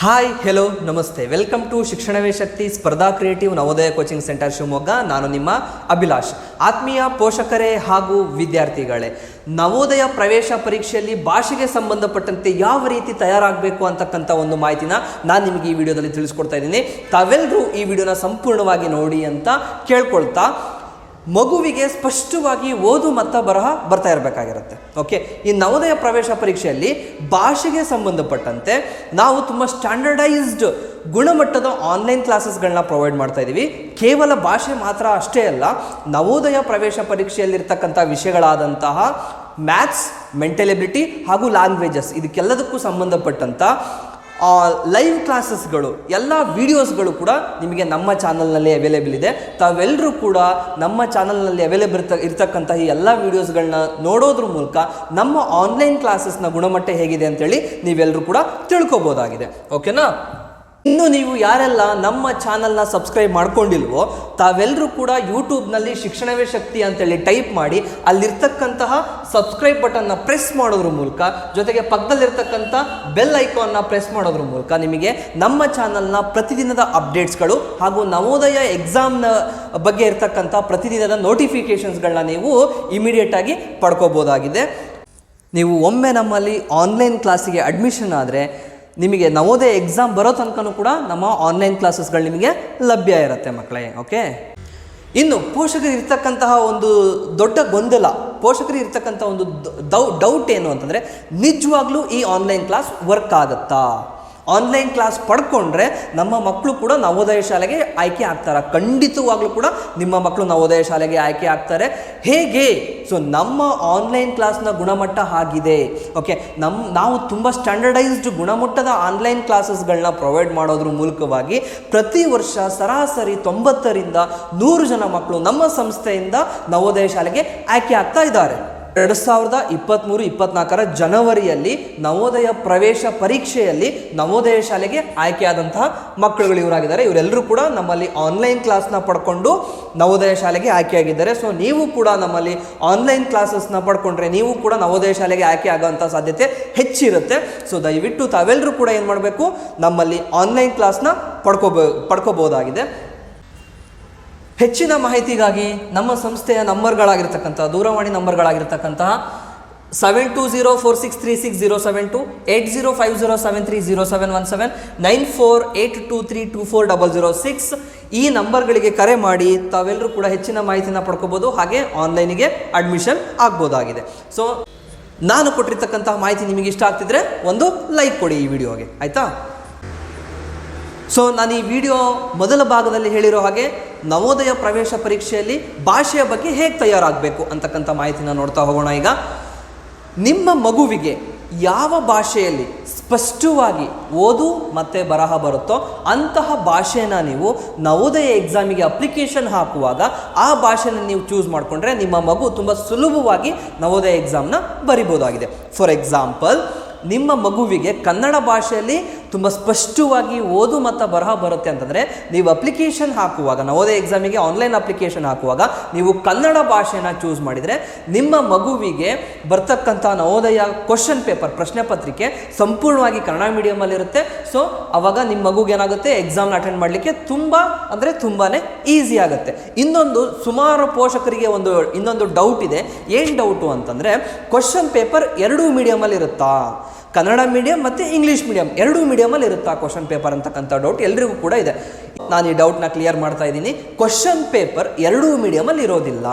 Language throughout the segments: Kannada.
ಹಾಯ್ ಹೆಲೋ ನಮಸ್ತೆ. ವೆಲ್ಕಮ್ ಟು ಶಿಕ್ಷಣವೇ ಶಕ್ತಿ ಸ್ಪರ್ಧಾ creative Navodaya coaching centre Shivamogga. ನಾನು ನಿಮ್ಮ ಅಭಿಲಾಷ್. ಆತ್ಮೀಯ ಪೋಷಕರೇ ಹಾಗೂ ವಿದ್ಯಾರ್ಥಿಗಳೇ, ನವೋದಯ ಪ್ರವೇಶ ಪರೀಕ್ಷೆಯಲ್ಲಿ ಭಾಷೆಗೆ ಸಂಬಂಧಪಟ್ಟಂತೆ ಯಾವ ರೀತಿ ತಯಾರಾಗಬೇಕು ಅಂತಕ್ಕಂಥ ಒಂದು ಮಾಹಿತಿನ ನಾನು ನಿಮಗೆ ಈ ವಿಡಿಯೋದಲ್ಲಿ ತಿಳಿಸ್ಕೊಡ್ತಾ ಇದ್ದೀನಿ. ತಾವೆಲ್ಲರೂ ಈ ವಿಡಿಯೋನ ಸಂಪೂರ್ಣವಾಗಿ ನೋಡಿ ಅಂತ ಕೇಳ್ಕೊಳ್ತಾ ಮಗುವಿಗೆ ಸ್ಪಷ್ಟವಾಗಿ ಓದು ಮತ್ತು ಬರಹ ಬರ್ತಾ ಇರಬೇಕಾಗಿರುತ್ತೆ. ಓಕೆ ಈ ನವೋದಯ ಪ್ರವೇಶ ಪರೀಕ್ಷೆಯಲ್ಲಿ ಭಾಷೆಗೆ ಸಂಬಂಧಪಟ್ಟಂತೆ ನಾವು ತುಂಬ ಸ್ಟ್ಯಾಂಡರ್ಡೈಸ್ಡ್ ಗುಣಮಟ್ಟದ ಆನ್ಲೈನ್ ಕ್ಲಾಸಸ್ಗಳನ್ನ ಪ್ರೊವೈಡ್ ಮಾಡ್ತಾ ಇದ್ದೀವಿ. ಕೇವಲ ಭಾಷೆ ಮಾತ್ರ ಅಷ್ಟೇ ಅಲ್ಲ, ನವೋದಯ ಪ್ರವೇಶ ಪರೀಕ್ಷೆಯಲ್ಲಿರ್ತಕ್ಕಂಥ ವಿಷಯಗಳಾದಂತಹ ಮ್ಯಾಥ್ಸ್ ಮೆಂಟಲ್ ಎಬಿಲಿಟಿ ಹಾಗೂ ಲ್ಯಾಂಗ್ವೇಜಸ್ ಇದಕ್ಕೆಲ್ಲದಕ್ಕೂ ಸಂಬಂಧಪಟ್ಟಂಥ ಲೈವ್ ಕ್ಲಾಸಸ್ಗಳು ಎಲ್ಲ ವೀಡಿಯೋಸ್ಗಳು ಕೂಡ ನಿಮಗೆ ನಮ್ಮ ಚಾನಲ್ನಲ್ಲಿ ಅವೈಲೇಬಲ್ ಇದೆ. ತಾವೆಲ್ಲರೂ ಕೂಡ ನಮ್ಮ ಚಾನಲ್ನಲ್ಲಿ ಅವೈಲೇಬಲ್ ಇರ್ತ ಇರ್ತಕ್ಕಂಥ ಈ ಎಲ್ಲ ವೀಡಿಯೋಸ್ಗಳನ್ನ ನೋಡೋದ್ರ ಮೂಲಕ ನಮ್ಮ ಆನ್ಲೈನ್ ಕ್ಲಾಸಸ್ನ ಗುಣಮಟ್ಟ ಹೇಗಿದೆ ಅಂತೇಳಿ ನೀವೆಲ್ಲರೂ ಕೂಡ ತಿಳ್ಕೊಬೋದಾಗಿದೆ. ಓಕೆನಾ ಇನ್ನು ನೀವು ಯಾರೆಲ್ಲ ನಮ್ಮ ಚಾನಲ್ನ ಸಬ್ಸ್ಕ್ರೈಬ್ ಮಾಡ್ಕೊಂಡಿಲ್ವೋ ತಾವೆಲ್ಲರೂ ಕೂಡ ಯೂಟ್ಯೂಬ್ನಲ್ಲಿ ಶಿಕ್ಷಣವೇ ಶಕ್ತಿ ಅಂತೇಳಿ ಟೈಪ್ ಮಾಡಿ, ಅಲ್ಲಿರ್ತಕ್ಕಂತಹ ಸಬ್ಸ್ಕ್ರೈಬ್ ಬಟನ್ನ ಪ್ರೆಸ್ ಮಾಡೋದ್ರ ಮೂಲಕ, ಜೊತೆಗೆ ಪಕ್ಕದಲ್ಲಿರ್ತಕ್ಕಂಥ ಬೆಲ್ ಐಕಾನ್ನ ಪ್ರೆಸ್ ಮಾಡೋದ್ರ ಮೂಲಕ ನಿಮಗೆ ನಮ್ಮ ಚಾನಲ್ನ ಪ್ರತಿದಿನದ ಅಪ್ಡೇಟ್ಸ್ಗಳು ಹಾಗೂ ನವೋದಯ ಎಕ್ಸಾಮ್ನ ಬಗ್ಗೆ ಇರ್ತಕ್ಕಂಥ ಪ್ರತಿದಿನದ ನೋಟಿಫಿಕೇಷನ್ಸ್ಗಳನ್ನ ನೀವು ಇಮಿಡಿಯೇಟಾಗಿ ಪಡ್ಕೋಬೋದಾಗಿದೆ. ನೀವು ಒಮ್ಮೆ ನಮ್ಮಲ್ಲಿ ಆನ್ಲೈನ್ ಕ್ಲಾಸಿಗೆ ಅಡ್ಮಿಷನ್ ಆದರೆ ನಿಮಗೆ ನವೋದಯ ಎಕ್ಸಾಮ್ ಬರೋ ತನಕನೂ ಕೂಡ ನಮ್ಮ ಆನ್ಲೈನ್ ಕ್ಲಾಸಸ್ಗಳು ನಿಮಗೆ ಲಭ್ಯ ಇರುತ್ತೆ ಮಕ್ಕಳೇ ಓಕೆ ಇನ್ನು ಪೋಷಕರು ಇರ್ತಕ್ಕಂತಹ ಒಂದು ದೊಡ್ಡ ಗೊಂದಲ, ಪೋಷಕರು ಇರ್ತಕ್ಕಂಥ ಒಂದು ಡೌಟ್ ಏನು ಅಂತಂದರೆ ನಿಜವಾಗ್ಲೂ ಈ ಆನ್ಲೈನ್ ಕ್ಲಾಸ್ ವರ್ಕ್ ಆಗುತ್ತಾ? ಆನ್ಲೈನ್ ಕ್ಲಾಸ್ ಪಡ್ಕೊಂಡ್ರೆ ನಮ್ಮ ಮಕ್ಕಳು ಕೂಡ ನವೋದಯ ಶಾಲೆಗೆ ಆಯ್ಕೆ ಆಗ್ತಾರೆ. ಖಂಡಿತವಾಗ್ಲೂ ಕೂಡ ನಿಮ್ಮ ಮಕ್ಕಳು ನವೋದಯ ಶಾಲೆಗೆ ಆಯ್ಕೆ ಆಗ್ತಾರೆ. ಹೇಗೆ? ಸೊ ನಮ್ಮ ಆನ್ಲೈನ್ ಕ್ಲಾಸ್ನ ಗುಣಮಟ್ಟ ಆಗಿದೆ ಓಕೆ ನಮ್ಮ ನಾವು ತುಂಬ ಸ್ಟ್ಯಾಂಡರ್ಡೈಸ್ಡ್ ಗುಣಮಟ್ಟದ ಆನ್ಲೈನ್ ಕ್ಲಾಸಸ್ಗಳನ್ನ ಪ್ರೊವೈಡ್ ಮಾಡೋದ್ರ ಮೂಲಕವಾಗಿ ಪ್ರತಿ ವರ್ಷ ಸರಾಸರಿ ತೊಂಬತ್ತರಿಂದ ನೂರು ಜನ ಮಕ್ಕಳು ನಮ್ಮ ಸಂಸ್ಥೆಯಿಂದ ನವೋದಯ ಶಾಲೆಗೆ ಆಯ್ಕೆ ಆಗ್ತಾ ಇದ್ದಾರೆ. ಎರಡು ಸಾವಿರದ ಇಪ್ಪತ್ತ್ಮೂರು ಇಪ್ಪತ್ನಾಲ್ಕರ ಜನವರಿಯಲ್ಲಿ ನವೋದಯ ಪ್ರವೇಶ ಪರೀಕ್ಷೆಯಲ್ಲಿ ನವೋದಯ ಶಾಲೆಗೆ ಆಯ್ಕೆಯಾದಂತಹ ಮಕ್ಕಳುಗಳು ಇವರಾಗಿದ್ದಾರೆ. ಇವರೆಲ್ಲರೂ ಕೂಡ ನಮ್ಮಲ್ಲಿ ಆನ್ಲೈನ್ ಕ್ಲಾಸ್ನ ಪಡ್ಕೊಂಡು ನವೋದಯ ಶಾಲೆಗೆ ಆಯ್ಕೆಯಾಗಿದ್ದಾರೆ. ಸೊ ನೀವು ಕೂಡ ನಮ್ಮಲ್ಲಿ ಆನ್ಲೈನ್ ಕ್ಲಾಸಸ್ನ ಪಡ್ಕೊಂಡ್ರೆ ನೀವು ಕೂಡ ನವೋದಯ ಶಾಲೆಗೆ ಆಯ್ಕೆ ಆಗೋವಂಥ ಸಾಧ್ಯತೆ ಹೆಚ್ಚಿರುತ್ತೆ. ಸೊ ದಯವಿಟ್ಟು ತಾವೆಲ್ಲರೂ ಕೂಡ ಏನು ಮಾಡಬೇಕು? ನಮ್ಮಲ್ಲಿ ಆನ್ಲೈನ್ ಕ್ಲಾಸ್ನ ಪಡ್ಕೋಬೋ, ಪಡ್ಕೋಬೋದಾಗಿದೆ. ಹೆಚ್ಚಿನ ಮಾಹಿತಿಗಾಗಿ ನಮ್ಮ ಸಂಸ್ಥೆಯ ನಂಬರ್ಗಳಾಗಿರ್ತಕ್ಕಂಥ, ದೂರವಾಣಿ ನಂಬರ್ಗಳಾಗಿರ್ತಕ್ಕಂತಹ seven two zero four six three six zero seven two eight zero five zero seven three zero seven one seven nine four eight two three two four double zero six ಈ ನಂಬರ್ಗಳಿಗೆ ಕರೆ ಮಾಡಿ ತಾವೆಲ್ಲರೂ ಕೂಡ ಹೆಚ್ಚಿನ ಮಾಹಿತಿನ ಪಡ್ಕೋಬೋದು, ಹಾಗೆ ಆನ್ಲೈನಿಗೆ ಅಡ್ಮಿಷನ್ ಆಗ್ಬೋದಾಗಿದೆ. ಸೊ ನಾನು ಕೊಟ್ಟಿರ್ತಕ್ಕಂತಹ ಮಾಹಿತಿ ನಿಮಗೆ ಇಷ್ಟ ಆಗ್ತಿದ್ರೆ ಒಂದು ಲೈಕ್ ಕೊಡಿ ಈ ವಿಡಿಯೋಗೆ, ಆಯಿತಾ? ಸೊ ನಾನು ಈ ವಿಡಿಯೋ ಮೊದಲ ಭಾಗದಲ್ಲಿ ಹೇಳಿರೋ ಹಾಗೆ ನವೋದಯ ಪ್ರವೇಶ ಪರೀಕ್ಷೆಯಲ್ಲಿ ಭಾಷೆಯ ಬಗ್ಗೆ ಹೇಗೆ ತಯಾರಾಗಬೇಕು ಅಂತಕ್ಕಂಥ ಮಾಹಿತಿನ ನೋಡ್ತಾ ಹೋಗೋಣ ಈಗ. ನಿಮ್ಮ ಮಗುವಿಗೆ ಯಾವ ಭಾಷೆಯಲ್ಲಿ ಸ್ಪಷ್ಟವಾಗಿ ಓದು ಮತ್ತು ಬರಹ ಬರುತ್ತೋ ಅಂತಹ ಭಾಷೆನ ನೀವು ನವೋದಯ ಎಕ್ಸಾಮಿಗೆ ಅಪ್ಲಿಕೇಶನ್ ಹಾಕುವಾಗ ಆ ಭಾಷೆನ ನೀವು ಚೂಸ್ ಮಾಡಿಕೊಂಡ್ರೆ ನಿಮ್ಮ ಮಗು ತುಂಬ ಸುಲಭವಾಗಿ ನವೋದಯ ಎಕ್ಸಾಮ್ನ ಬರಿಬೋದಾಗಿದೆ. ಫಾರ್ ಎಕ್ಸಾಂಪಲ್ ನಿಮ್ಮ ಮಗುವಿಗೆ ಕನ್ನಡ ಭಾಷೆಯಲ್ಲಿ ತುಂಬ ಸ್ಪಷ್ಟವಾಗಿ ಓದು ಮತ್ತು ಬರಹ ಬರುತ್ತೆ ಅಂತಂದರೆ ನೀವು ಅಪ್ಲಿಕೇಶನ್ ಹಾಕುವಾಗ ನವೋದಯ ಎಕ್ಸಾಮಿಗೆ ಆನ್ಲೈನ್ ಅಪ್ಲಿಕೇಶನ್ ಹಾಕುವಾಗ ನೀವು ಕನ್ನಡ ಭಾಷೆನ ಚೂಸ್ ಮಾಡಿದರೆ ನಿಮ್ಮ ಮಗುವಿಗೆ ಬರ್ತಕ್ಕಂಥ ನವೋದಯ ಕ್ವಶನ್ ಪೇಪರ್ ಪ್ರಶ್ನೆ ಪತ್ರಿಕೆ ಸಂಪೂರ್ಣವಾಗಿ ಕನ್ನಡ ಮೀಡಿಯಮಲ್ಲಿರುತ್ತೆ ಸೊ ಅವಾಗ ನಿಮ್ಮ ಮಗುಗೆ ಏನಾಗುತ್ತೆ? ಎಕ್ಸಾಮ್ನ ಅಟೆಂಡ್ ಮಾಡಲಿಕ್ಕೆ ತುಂಬ, ಅಂದರೆ ತುಂಬಾ ಈಸಿ ಆಗುತ್ತೆ. ಇನ್ನೊಂದು ಸುಮಾರು ಪೋಷಕರಿಗೆ ಒಂದು, ಇನ್ನೊಂದು ಡೌಟ್ ಇದೆ. ಏನು ಡೌಟು ಅಂತಂದರೆ ಕ್ವಶನ್ ಪೇಪರ್ ಎರಡೂ ಮೀಡಿಯಮಲ್ಲಿ ಇರುತ್ತಾ? ಕನ್ನಡ ಮೀಡಿಯಂ ಮತ್ತು ಇಂಗ್ಲೀಷ್ ಮೀಡಿಯಂ ಎರಡೂ ಮೀಡಿಯಮಲ್ಲಿ ಇರುತ್ತಾ ಕ್ವಶನ್ ಪೇಪರ್ ಅಂತಕ್ಕಂಥ ಡೌಟ್ ಎಲ್ರಿಗೂ ಕೂಡ ಇದೆ. ನಾನು ಈ ಡೌಟ್ನ ಕ್ಲಿಯರ್ ಮಾಡ್ತಾ ಇದ್ದೀನಿ. ಕ್ವಶನ್ ಪೇಪರ್ ಎರಡೂ ಮೀಡಿಯಮಲ್ಲಿ ಇರೋದಿಲ್ಲ.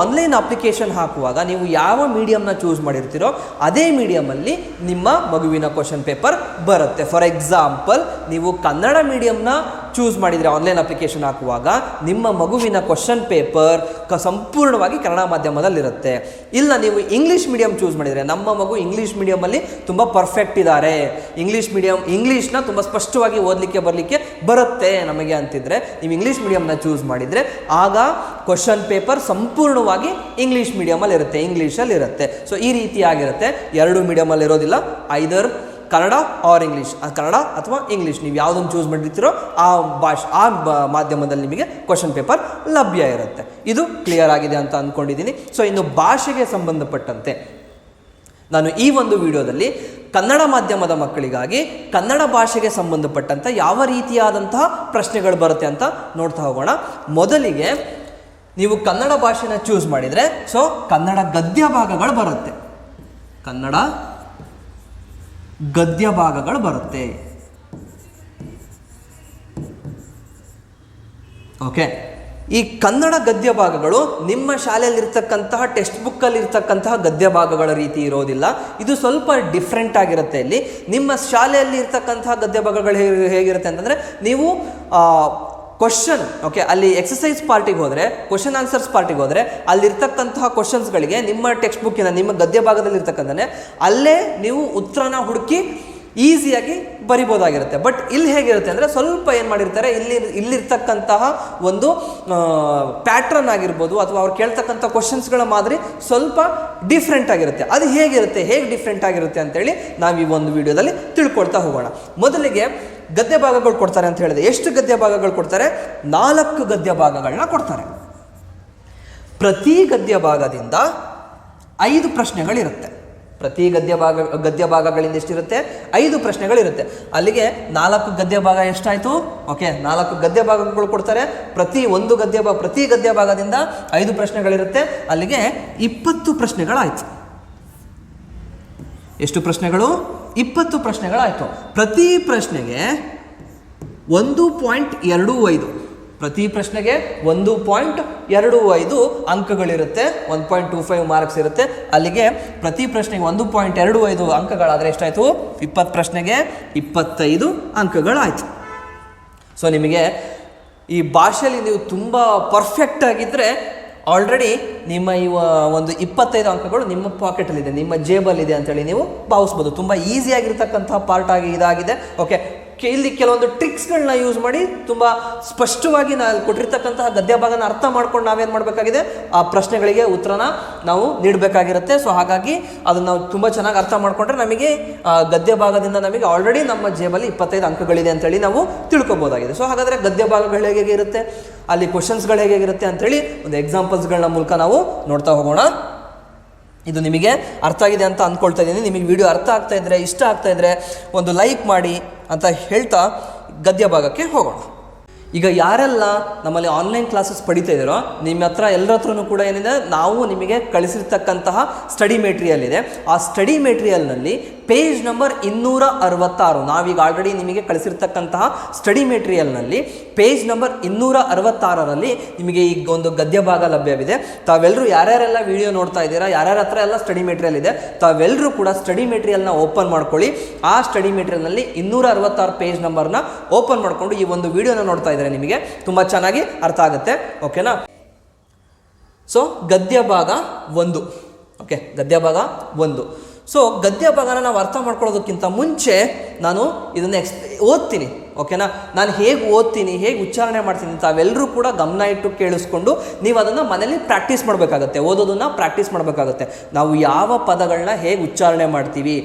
ಆನ್ಲೈನ್ ಅಪ್ಲಿಕೇಶನ್ ಹಾಕುವಾಗ ನೀವು ಯಾವ ಮೀಡಿಯಮ್ನ ಚೂಸ್ ಮಾಡಿರ್ತೀರೋ, ಅದೇ ಮೀಡಿಯಮಲ್ಲಿ ನಿಮ್ಮ ಮಗುವಿನ ಕ್ವಶನ್ ಪೇಪರ್ ಬರುತ್ತೆ. ಫಾರ್ ಎಕ್ಸಾಂಪಲ್ ನೀವು ಕನ್ನಡ ಮೀಡಿಯಮ್ನ ಚೂಸ್ ಮಾಡಿದರೆ ಆನ್ಲೈನ್ ಅಪ್ಲಿಕೇಶನ್ ಹಾಕುವಾಗ ನಿಮ್ಮ ಮಗುವಿನ ಕ್ವಶನ್ ಪೇಪರ್ ಕ ಸಂಪೂರ್ಣವಾಗಿ ಕನ್ನಡ ಮಾಧ್ಯಮದಲ್ಲಿರುತ್ತೆ. ಇಲ್ಲ, ನೀವು ಇಂಗ್ಲೀಷ್ ಮೀಡಿಯಂ ಚೂಸ್ ಮಾಡಿದರೆ ನಮ್ಮ ಮಗು ಇಂಗ್ಲೀಷ್ ಮೀಡಿಯಮಲ್ಲಿ ತುಂಬ ಪರ್ಫೆಕ್ಟ್ ಇದ್ದಾರೆ ಇಂಗ್ಲೀಷ್ ಮೀಡಿಯಂ ಇಂಗ್ಲೀಷ್ನ ತುಂಬ ಸ್ಪಷ್ಟವಾಗಿ ಓದಲಿಕ್ಕೆ ಬರಲಿಕ್ಕೆ ಬರುತ್ತೆ ನಮಗೆ ಅಂತಿದ್ರೆ. ನೀವು ಇಂಗ್ಲೀಷ್ ಮೀಡಿಯಮ್ನ ಚೂಸ್ ಮಾಡಿದರೆ ಆಗ ಕ್ವಶನ್ ಪೇಪರ್ ಸಂಪೂರ್ಣವಾಗಿ ಇಂಗ್ಲೀಷ್ ಮೀಡಿಯಮಲ್ಲಿ ಇರುತ್ತೆ ಇಂಗ್ಲೀಷಲ್ಲಿ ಇರುತ್ತೆ ಸೊ ಈ ರೀತಿಯಾಗಿರುತ್ತೆ. ಎರಡು ಮೀಡಿಯಮಲ್ಲಿ ಇರೋದಿಲ್ಲ either Kannada or English Kannada ಅಥವಾ ಇಂಗ್ಲೀಷ್ ನೀವು ಯಾವುದನ್ನು ಚೂಸ್ ಮಾಡಿರ್ತೀರೋ ಆ ಭಾಷೆ, ಆ ಮಾಧ್ಯಮದಲ್ಲಿ ನಿಮಗೆ ಕ್ವಶನ್ ಪೇಪರ್ ಲಭ್ಯ ಇರುತ್ತೆ. ಇದು ಕ್ಲಿಯರ್ ಆಗಿದೆ ಅಂತ ಅಂದ್ಕೊಂಡಿದ್ದೀನಿ ಸೊ ಇನ್ನು ಭಾಷೆಗೆ ಸಂಬಂಧಪಟ್ಟಂತೆ ನಾನು ಈ ಒಂದು ವಿಡಿಯೋದಲ್ಲಿ ಕನ್ನಡ ಮಾಧ್ಯಮದ ಮಕ್ಕಳಿಗಾಗಿ ಕನ್ನಡ ಭಾಷೆಗೆ ಸಂಬಂಧಪಟ್ಟಂಥ ಯಾವ ರೀತಿಯಾದಂತಹ ಪ್ರಶ್ನೆಗಳು ಬರುತ್ತೆ ಅಂತ ನೋಡ್ತಾ ಹೋಗೋಣ. ಮೊದಲಿಗೆ ನೀವು ಕನ್ನಡ ಭಾಷೆನ ಚೂಸ್ ಮಾಡಿದರೆ ಸೊ ಕನ್ನಡ ಗದ್ಯ ಭಾಗಗಳು ಬರುತ್ತೆ. ಕನ್ನಡ ಗದ್ಯ ಭಾಗಗಳು ಬರುತ್ತೆ. ಓಕೆ ಈ ಕನ್ನಡ ಗದ್ಯ ಭಾಗಗಳು ನಿಮ್ಮ ಶಾಲೆಯಲ್ಲಿರ್ತಕ್ಕಂತಹ ಟೆಕ್ಸ್ಟ್ ಬುಕ್ಕಲ್ಲಿ ಇರ್ತಕ್ಕಂತಹ ಗದ್ಯ ಭಾಗಗಳ ರೀತಿ ಇರೋದಿಲ್ಲ. ಇದು ಸ್ವಲ್ಪ ಡಿಫ್ರೆಂಟ್ ಆಗಿರುತ್ತೆ ಇಲ್ಲಿ. ನಿಮ್ಮ ಶಾಲೆಯಲ್ಲಿ ಇರ್ತಕ್ಕಂತಹ ಗದ್ಯ ಭಾಗಗಳು ಹೇಗೆ ಹೇಗಿರುತ್ತೆ ಅಂತಂದರೆ ನೀವು ಕ್ವಶನ್ ಓಕೆ ಅಲ್ಲಿ ಎಕ್ಸಸೈಸ್ ಪಾರ್ಟಿಗೆ ಹೋದರೆ ಕ್ವಶನ್ ಆನ್ಸರ್ಸ್ ಪಾರ್ಟಿಗೆ ಹೋದರೆ, ಅಲ್ಲಿರ್ತಕ್ಕಂತಹ ಕ್ವಶನ್ಸ್ಗಳಿಗೆ ನಿಮ್ಮ ಟೆಕ್ಸ್ಟ್ ಬುಕ್ಕಿನ ನಿಮ್ಮ ಗದ್ಯ ಭಾಗದಲ್ಲಿ ಅಲ್ಲೇ ನೀವು ಉತ್ತರನ ಹುಡುಕಿ ಈಸಿಯಾಗಿ ಬರಿಬೋದಾಗಿರುತ್ತೆ. ಬಟ್ ಇಲ್ಲಿ ಹೇಗಿರುತ್ತೆ ಅಂದರೆ ಸ್ವಲ್ಪ ಏನು ಮಾಡಿರ್ತಾರೆ, ಇಲ್ಲಿ, ಇಲ್ಲಿರ್ತಕ್ಕಂತಹ ಒಂದು ಪ್ಯಾಟ್ರನ್ ಆಗಿರ್ಬೋದು ಅಥವಾ ಅವ್ರು ಕೇಳ್ತಕ್ಕಂಥ ಕ್ವಶನ್ಸ್ಗಳ ಮಾದರಿ ಸ್ವಲ್ಪ ಡಿಫ್ರೆಂಟ್ ಆಗಿರುತ್ತೆ. ಅದು ಹೇಗಿರುತ್ತೆ, ಹೇಗೆ ಡಿಫ್ರೆಂಟ್ ಆಗಿರುತ್ತೆ ಅಂತೇಳಿ ನಾವು ಈ ಒಂದು ವಿಡಿಯೋದಲ್ಲಿ ತಿಳ್ಕೊಳ್ತಾ ಹೋಗೋಣ. ಮೊದಲಿಗೆ ಗದ್ಯ ಭಾಗಗಳು ಕೊಡ್ತಾರೆ ಅಂತ ಹೇಳಿದೆ. ಎಷ್ಟು ಗದ್ಯ ಭಾಗಗಳು ಕೊಡ್ತಾರೆ? ನಾಲ್ಕು ಗದ್ಯ ಭಾಗಗಳನ್ನ ಕೊಡ್ತಾರೆ. ಪ್ರತಿ ಗದ್ಯ ಭಾಗದಿಂದ ಐದು ಪ್ರಶ್ನೆಗಳಿರುತ್ತೆ. ಪ್ರತಿ ಗದ್ಯ ಭಾಗ ಗದ್ಯ ಭಾಗಗಳಿಂದ ಎಷ್ಟಿರುತ್ತೆ? ಐದು ಪ್ರಶ್ನೆಗಳಿರುತ್ತೆ. ಅಲ್ಲಿಗೆ ನಾಲ್ಕು ಗದ್ಯ ಭಾಗ ಎಷ್ಟಾಯಿತು? ಓಕೆ, ನಾಲ್ಕು ಗದ್ಯ ಭಾಗಗಳು ಕೊಡ್ತಾರೆ. ಪ್ರತಿ ಒಂದು ಗದ್ಯ ಭಾಗ ಪ್ರತಿ ಗದ್ಯ ಭಾಗದಿಂದ ಐದು ಪ್ರಶ್ನೆಗಳಿರುತ್ತೆ. ಅಲ್ಲಿಗೆ ಇಪ್ಪತ್ತು ಪ್ರಶ್ನೆಗಳಾಯಿತು. ಎಷ್ಟು ಪ್ರಶ್ನೆಗಳು? ಇಪ್ಪತ್ತು ಪ್ರಶ್ನೆಗಳಾಯಿತು. ಪ್ರತಿ ಪ್ರಶ್ನೆಗೆ ಒಂದು ಪಾಯಿಂಟ್ ಎರಡು ಐದು ಪ್ರತಿ ಪ್ರಶ್ನೆಗೆ ಒಂದು ಪಾಯಿಂಟ್ ಎರಡು ಐದು ಅಂಕಗಳಿರುತ್ತೆ. One point two five marks ಇರುತ್ತೆ. ಅಲ್ಲಿಗೆ ಪ್ರತಿ ಪ್ರಶ್ನೆಗೆ ಒಂದು ಪಾಯಿಂಟ್ ಎರಡು ಐದು ಅಂಕಗಳಾದರೆ ಎಷ್ಟಾಯಿತು? ಇಪ್ಪತ್ತು ಪ್ರಶ್ನೆಗೆ ಇಪ್ಪತ್ತೈದು ಅಂಕಗಳಾಯಿತು. ಸೊ ನಿಮಗೆ ಈ ಭಾಷೆಯಲ್ಲಿ ನೀವು ತುಂಬ ಪರ್ಫೆಕ್ಟ್ ಆಗಿದ್ದರೆ ಆಲ್ರೆಡಿ ನಿಮ್ಮ ಈ ಒಂದು ಇಪ್ಪತ್ತೈದು ಅಂಕಗಳು ನಿಮ್ಮ ಪಾಕೆಟಲ್ಲಿದೆ ನಿಮ್ಮ ಜೇಬಲ್ಲಿದೆ ಅಂತೇಳಿ ನೀವು ಭಾವಿಸ್ಬೋದು. ತುಂಬ ಈಸಿಯಾಗಿರ್ತಕ್ಕಂಥ ಪಾರ್ಟ್ ಆಗಿ ಇದಾಗಿದೆ. ಓಕೆ ಇಲ್ಲಿ ಕೆಲವೊಂದು ಟ್ರಿಕ್ಸ್ಗಳನ್ನ ಯೂಸ್ ಮಾಡಿ ತುಂಬ ಸ್ಪಷ್ಟವಾಗಿ ನಾವು ಕೊಟ್ಟಿರ್ತಕ್ಕಂತಹ ಗದ್ಯ ಭಾಗನ ಅರ್ಥ ಮಾಡ್ಕೊಂಡು ನಾವೇನು ಮಾಡಬೇಕಾಗಿದೆ? ಆ ಪ್ರಶ್ನೆಗಳಿಗೆ ಉತ್ತರನ ನಾವು ನೀಡಬೇಕಾಗಿರುತ್ತೆ. ಸೊ ಹಾಗಾಗಿ ಅದನ್ನು ನಾವು ತುಂಬ ಚೆನ್ನಾಗಿ ಅರ್ಥ ಮಾಡಿಕೊಂಡ್ರೆ ನಮಗೆ ಗದ್ಯ ಭಾಗದಿಂದ ನಮಗೆ ಆಲ್ರೆಡಿ ನಮ್ಮ ಜೇಬಲ್ಲಿ ಇಪ್ಪತ್ತೈದು ಅಂಕಗಳಿದೆ ಅಂತೇಳಿ ನಾವು ತಿಳ್ಕೊಬೋದಾಗಿದೆ. ಸೊ ಹಾಗಾದರೆ ಗದ್ಯ ಭಾಗಗಳು ಹೇಗೆ ಇರುತ್ತೆ? ಅಲ್ಲಿ ಕ್ವಶನ್ಸ್ಗಳು ಹೇಗೆ ಇರುತ್ತೆ ಅಂತೇಳಿ ಒಂದು ಎಕ್ಸಾಂಪಲ್ಸ್ಗಳನ್ನ ಮೂಲಕ ನಾವು ನೋಡ್ತಾ ಹೋಗೋಣ. ಇದು ನಿಮಗೆ ಅರ್ಥ ಆಗಿದೆ ಅಂತ ಅಂದ್ಕೊಳ್ತಾ ಇದ್ದೀನಿ. ನಿಮಗೆ ವಿಡಿಯೋ ಅರ್ಥ ಆಗ್ತಾ ಇದ್ರೆ, ಇಷ್ಟ ಆಗ್ತಾ ಇದ್ರೆ ಒಂದು ಲೈಕ್ ಮಾಡಿ ಅಂತ ಹೇಳ್ತಾ ಗದ್ಯ ಭಾಗಕ್ಕೆ ಹೋಗೋಣ. ಈಗ ಯಾರೆಲ್ಲ ನಮ್ಮಲ್ಲಿ ಆನ್ಲೈನ್ ಕ್ಲಾಸಸ್ ಪಡಿತಾ ಇದ್ದೀರೋ, ನಿಮ್ಮ ಹತ್ರ ಎಲ್ಲರ ಹತ್ರನೂ ಕೂಡ ಏನಿದೆ, ನಾವು ನಿಮಗೆ ಕಳಿಸಿರ್ತಕ್ಕಂತಹ ಸ್ಟಡಿ ಮೆಟೀರಿಯಲ್ ಇದೆ. ಆ ಸ್ಟಡಿ ಮೆಟೀರಿಯಲ್ನಲ್ಲಿ ಪೇಜ್ ನಂಬರ್ ಇನ್ನೂರ ಅರವತ್ತಾರು. ನಾವೀಗ ಆಲ್ರೆಡಿ ನಿಮಗೆ ಕಳಿಸಿರ್ತಕ್ಕಂತಹ ಸ್ಟಡಿ ಮೆಟೀರಿಯಲ್ನಲ್ಲಿ ಪೇಜ್ ನಂಬರ್ ಇನ್ನೂರ ಅರವತ್ತಾರರಲ್ಲಿ ನಿಮಗೆ ಈಗ ಒಂದು ಗದ್ಯ ಭಾಗ ಲಭ್ಯವಿದೆ. ತಾವೆಲ್ಲರೂ ಯಾರ್ಯಾರೆಲ್ಲ ವಿಡಿಯೋ ನೋಡ್ತಾ ಇದ್ದೀರಾ, ಯಾರ್ಯಾರ ಹತ್ರ ಎಲ್ಲ ಸ್ಟಡಿ ಮೆಟೀರಿಯಲ್ ಇದೆ ತಾವೆಲ್ಲರೂ ಕೂಡ ಸ್ಟಡಿ ಮೆಟೀರಿಯಲ್ನ ಓಪನ್ ಮಾಡ್ಕೊಳ್ಳಿ. ಆ ಸ್ಟಡಿ ಮೆಟೀರಿಯಲ್ನಲ್ಲಿ ಇನ್ನೂರ ಅರವತ್ತಾರು ಪೇಜ್ ನಂಬರ್ನ ಓಪನ್ ಮಾಡಿಕೊಂಡು ಈ ಒಂದು ವಿಡಿಯೋನ ನೋಡ್ತಾ ಇದ್ದಾರೆ ನಿಮಗೆ. ತುಂಬ ಚೆನ್ನಾಗಿ ಅರ್ಥ ಆಗುತ್ತೆ. ಓಕೆನಾ ಸೊ ಗದ್ಯ ಭಾಗ ಒಂದು. ಓಕೆ ಗದ್ಯ ಭಾಗ ಒಂದು. ಸೊ ಗದ್ಯ ಭಾಗನ ನಾವು ಅರ್ಥ ಮಾಡ್ಕೊಳ್ಳೋದಕ್ಕಿಂತ ಮುಂಚೆ ನಾನು ಇದನ್ನು ಎಕ್ಸ್ ಓದ್ತೀನಿ ಓಕೆನಾ ನಾನು ಹೇಗೆ ಓದ್ತೀನಿ, ಹೇಗೆ ಉಚ್ಚಾರಣೆ ಮಾಡ್ತೀನಿ ತಾವೆಲ್ಲರೂ ಕೂಡ ಗಮನ ಇಟ್ಟು ಕೇಳಿಸ್ಕೊಂಡು ನೀವು ಅದನ್ನು ಮನೇಲಿ ಪ್ರಾಕ್ಟೀಸ್ ಮಾಡಬೇಕಾಗತ್ತೆ, ಓದೋದನ್ನು ಪ್ರಾಕ್ಟೀಸ್ ಮಾಡಬೇಕಾಗತ್ತೆ. ನಾವು ಯಾವ ಪದಗಳನ್ನ ಹೇಗೆ ಉಚ್ಚಾರಣೆ ಮಾಡ್ತೀವಿ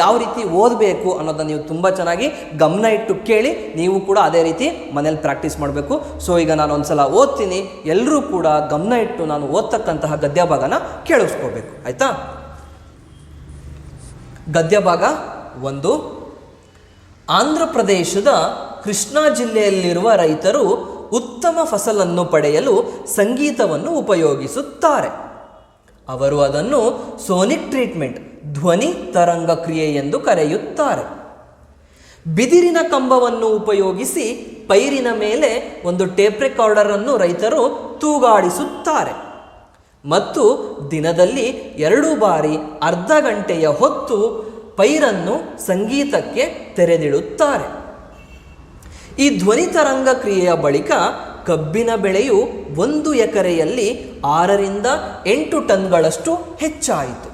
ಯಾವ ರೀತಿ ಓದಬೇಕು ಅನ್ನೋದನ್ನು ನೀವು ತುಂಬ ಚೆನ್ನಾಗಿ ಗಮನ ಇಟ್ಟು ಕೇಳಿ ನೀವು ಕೂಡ ಅದೇ ರೀತಿ ಮನೇಲಿ ಪ್ರಾಕ್ಟೀಸ್ ಮಾಡಬೇಕು. ಸೊ ಈಗ ನಾನು ಒಂದ್ಸಲ ಓದ್ತೀನಿ ಎಲ್ಲರೂ ಕೂಡ ಗಮನ ಇಟ್ಟು ನಾನು ಓದ್ತಕ್ಕಂತಹ ಗದ್ಯ ಭಾಗನ ಕೇಳಿಸ್ಕೋಬೇಕು, ಆಯಿತಾ? ಗದ್ಯ ಭಾಗ ಒಂದು. ಆಂಧ್ರ ಪ್ರದೇಶದ ಕೃಷ್ಣಾ ಜಿಲ್ಲೆಯಲ್ಲಿರುವ ರೈತರು ಉತ್ತಮ ಫಸಲನ್ನು ಪಡೆಯಲು ಸಂಗೀತವನ್ನು ಉಪಯೋಗಿಸುತ್ತಾರೆ. ಅವರು ಅದನ್ನು ಸೋನಿಕ್ ಟ್ರೀಟ್ಮೆಂಟ್, ಧ್ವನಿ ತರಂಗ ಕ್ರಿಯೆ ಎಂದು ಕರೆಯುತ್ತಾರೆ. ಬಿದಿರಿನ ಕಂಬವನ್ನು ಉಪಯೋಗಿಸಿ ಪೈರಿನ ಮೇಲೆ ಒಂದು ಟೇಪ್ ರೆಕಾರ್ಡರನ್ನು ರೈತರು ತೂಗಾಡಿಸುತ್ತಾರೆ. ಮತ್ತು ದಿನದಲ್ಲಿ ಎರಡು ಬಾರಿ ಅರ್ಧ ಗಂಟೆಯ ಹೊತ್ತು ಪೈರನ್ನು ಸಂಗೀತಕ್ಕೆ ತೆರೆದಿಡುತ್ತಾರೆ. ಈ ಧ್ವನಿ ತರಂಗ ಕ್ರಿಯೆಯ ಬಳಿಕ ಕಬ್ಬಿನ ಬೆಳೆಯು ಒಂದು ಎಕರೆಯಲ್ಲಿ ಆರರಿಂದ ಎಂಟು ಟನ್ಗಳಷ್ಟು ಹೆಚ್ಚಾಯಿತು.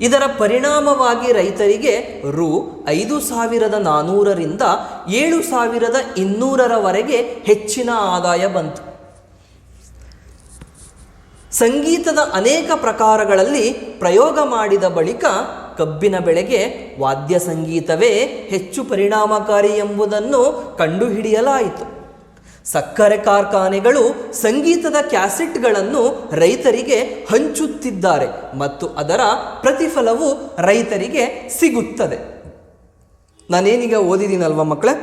ಇದರ ಪರಿಣಾಮವಾಗಿ ರೈತರಿಗೆ ರು ಐದು ಸಾವಿರದ ನಾನ್ನೂರರಿಂದ ಏಳು ಸಾವಿರದ ಇನ್ನೂರರವರೆಗೆ ಹೆಚ್ಚಿನ ಆದಾಯ ಬಂತು. ಸಂಗೀತದ ಅನೇಕ ಪ್ರಕಾರಗಳಲ್ಲಿ ಪ್ರಯೋಗ ಮಾಡಿದ ಬಳಿಕ ಕಬ್ಬಿನ ಬೆಳೆಗೆ ವಾದ್ಯ ಸಂಗೀತವೇ ಹೆಚ್ಚು ಪರಿಣಾಮಕಾರಿ ಎಂಬುದನ್ನು ಕಂಡುಹಿಡಿಯಲಾಯಿತು. ಸಕ್ಕರೆ ಕಾರ್ಖಾನೆಗಳು ಸಂಗೀತದ ಕ್ಯಾಸೆಟ್ಗಳನ್ನು ರೈತರಿಗೆ ಹಂಚುತ್ತಿದ್ದಾರೆ ಮತ್ತು ಅದರ ಪ್ರತಿಫಲವು ರೈತರಿಗೆ ಸಿಗುತ್ತದೆ. ನಾನೇನೀಗ ಓದಿದ್ದೀನಲ್ವ ಮಕ್ಕಳೇ?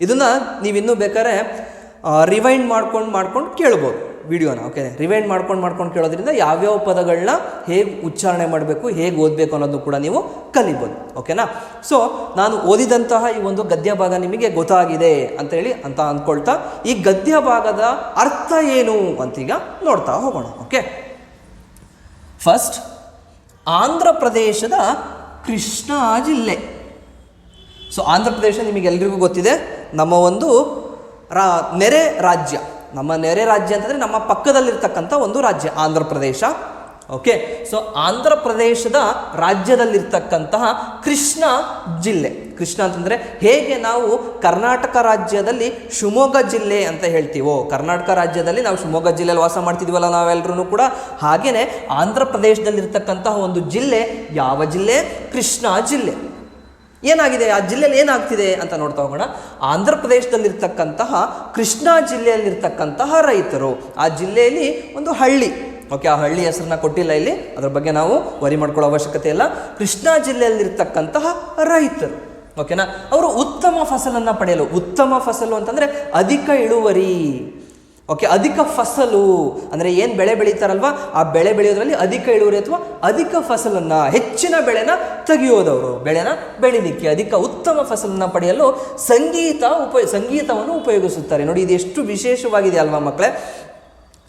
ಇದನ್ನು ನೀವಿನ್ನೂ ಬೇಕಾದ್ರೆ ರಿವೈಂಡ್ ಮಾಡ್ಕೊಂಡು ಮಾಡ್ಕೊಂಡು ಕೇಳ್ಬೋದು. ವಿಡಿಯೋನ ಓಕೆ ರಿವೈಂಡ್ ಮಾಡ್ಕೊಂಡು ಮಾಡ್ಕೊಂಡು ಕೇಳೋದ್ರಿಂದ ಯಾವ್ಯಾವ ಪದಗಳನ್ನ ಹೇಗೆ ಉಚ್ಚಾರಣೆ ಮಾಡಬೇಕು, ಹೇಗೆ ಓದಬೇಕು ಅನ್ನೋದು ಕೂಡ ನೀವು ಕಲಿಬೋದು ಓಕೆನಾ ಸೊ ನಾನು ಓದಿದಂತಹ ಈ ಒಂದು ಗದ್ಯ ಭಾಗ ನಿಮಗೆ ಗೊತ್ತಾಗಿದೆ ಅಂತೇಳಿ ಅಂತ ಅಂದ್ಕೊಳ್ತಾ, ಈ ಗದ್ಯ ಭಾಗದ ಅರ್ಥ ಏನು ಅಂತೀಗ ನೋಡ್ತಾ ಹೋಗೋಣ ಓಕೆ ಫಸ್ಟ್ ಆಂಧ್ರ ಪ್ರದೇಶದ ಕೃಷ್ಣಾ ಜಿಲ್ಲೆ. ಸೊ ಆಂಧ್ರ ಪ್ರದೇಶ ನಿಮಗೆಲ್ರಿಗೂ ಗೊತ್ತಿದೆ, ನಮ್ಮ ಒಂದು ರಾ, ನೆರೆ ರಾಜ್ಯ. ನಮ್ಮ ನೆರೆ ರಾಜ್ಯ ಅಂತಂದರೆ ನಮ್ಮ ಪಕ್ಕದಲ್ಲಿರ್ತಕ್ಕಂಥ ಒಂದು ರಾಜ್ಯ, ಆಂಧ್ರ ಪ್ರದೇಶ. ಓಕೆ ಸೊ ಆಂಧ್ರ ಪ್ರದೇಶದ ರಾಜ್ಯದಲ್ಲಿರ್ತಕ್ಕಂತಹ ಕೃಷ್ಣ ಜಿಲ್ಲೆ. ಕೃಷ್ಣ ಅಂತಂದರೆ ಹೇಗೆ ನಾವು ಕರ್ನಾಟಕ ರಾಜ್ಯದಲ್ಲಿ ಶಿವಮೊಗ್ಗ ಜಿಲ್ಲೆ ಅಂತ ಹೇಳ್ತೀವೋ? ಕರ್ನಾಟಕ ರಾಜ್ಯದಲ್ಲಿ ನಾವು ಶಿವಮೊಗ್ಗ ಜಿಲ್ಲೆಯಲ್ಲಿ ವಾಸ ಮಾಡ್ತಿದ್ವಲ್ಲ ನಾವೆಲ್ಲರೂ ಕೂಡ. ಹಾಗೆಯೇ ಆಂಧ್ರ ಪ್ರದೇಶದಲ್ಲಿರ್ತಕ್ಕಂತಹ ಒಂದು ಜಿಲ್ಲೆ ಯಾವ ಜಿಲ್ಲೆ? ಕೃಷ್ಣ ಜಿಲ್ಲೆ. ಏನಾಗಿದೆ? ಆ ಜಿಲ್ಲೆಯಲ್ಲಿ ಏನಾಗ್ತಿದೆ ಅಂತ ನೋಡ್ತಾ ಹೋಗೋಣ. ಆಂಧ್ರ ಪ್ರದೇಶದಲ್ಲಿರ್ತಕ್ಕಂತಹ ಕೃಷ್ಣಾ ಜಿಲ್ಲೆಯಲ್ಲಿರ್ತಕ್ಕಂತಹ ರೈತರು. ಆ ಜಿಲ್ಲೆಯಲ್ಲಿ ಒಂದು ಹಳ್ಳಿ. ಓಕೆ, ಆ ಹಳ್ಳಿ ಹೆಸರನ್ನ ಕೊಟ್ಟಿಲ್ಲ ಇಲ್ಲಿ. ಅದ್ರ ಬಗ್ಗೆ ನಾವು ವರಿ ಮಾಡ್ಕೊಳ್ಳೋ ಅವಶ್ಯಕತೆ ಇಲ್ಲ. ಕೃಷ್ಣಾ ಜಿಲ್ಲೆಯಲ್ಲಿರ್ತಕ್ಕಂತಹ ರೈತರು. ಓಕೆನಾ? ಅವರು ಉತ್ತಮ ಫಸಲನ್ನು ಪಡೆಯಲು, ಉತ್ತಮ ಫಸಲು ಅಂತಂದರೆ ಅಧಿಕ ಇಳುವರಿ. ಓಕೆ ಅಧಿಕ ಫಸಲು ಅಂದರೆ ಏನು ಬೆಳೆ ಬೆಳೀತಾರಲ್ವ? ಆ ಬೆಳೆ ಬೆಳೆಯೋದ್ರಲ್ಲಿ ಅಧಿಕ ಇಳುವರಿ ಅಥವಾ ಅಧಿಕ ಫಸಲನ್ನು, ಹೆಚ್ಚಿನ ಬೆಳೆನ ತೆಗೆಯೋದವರು. ಬೆಳೆನ ಬೆಳೀಲಿಕ್ಕೆ ಅಧಿಕ ಉತ್ತಮ ಫಸಲನ್ನು ಪಡೆಯಲು ಸಂಗೀತ ಉಪ ಸಂಗೀತವನ್ನು ಉಪಯೋಗಿಸುತ್ತಾರೆ. ನೋಡಿ, ಇದು ಎಷ್ಟು ವಿಶೇಷವಾಗಿದೆ ಅಲ್ವಾ ಮಕ್ಕಳೇ?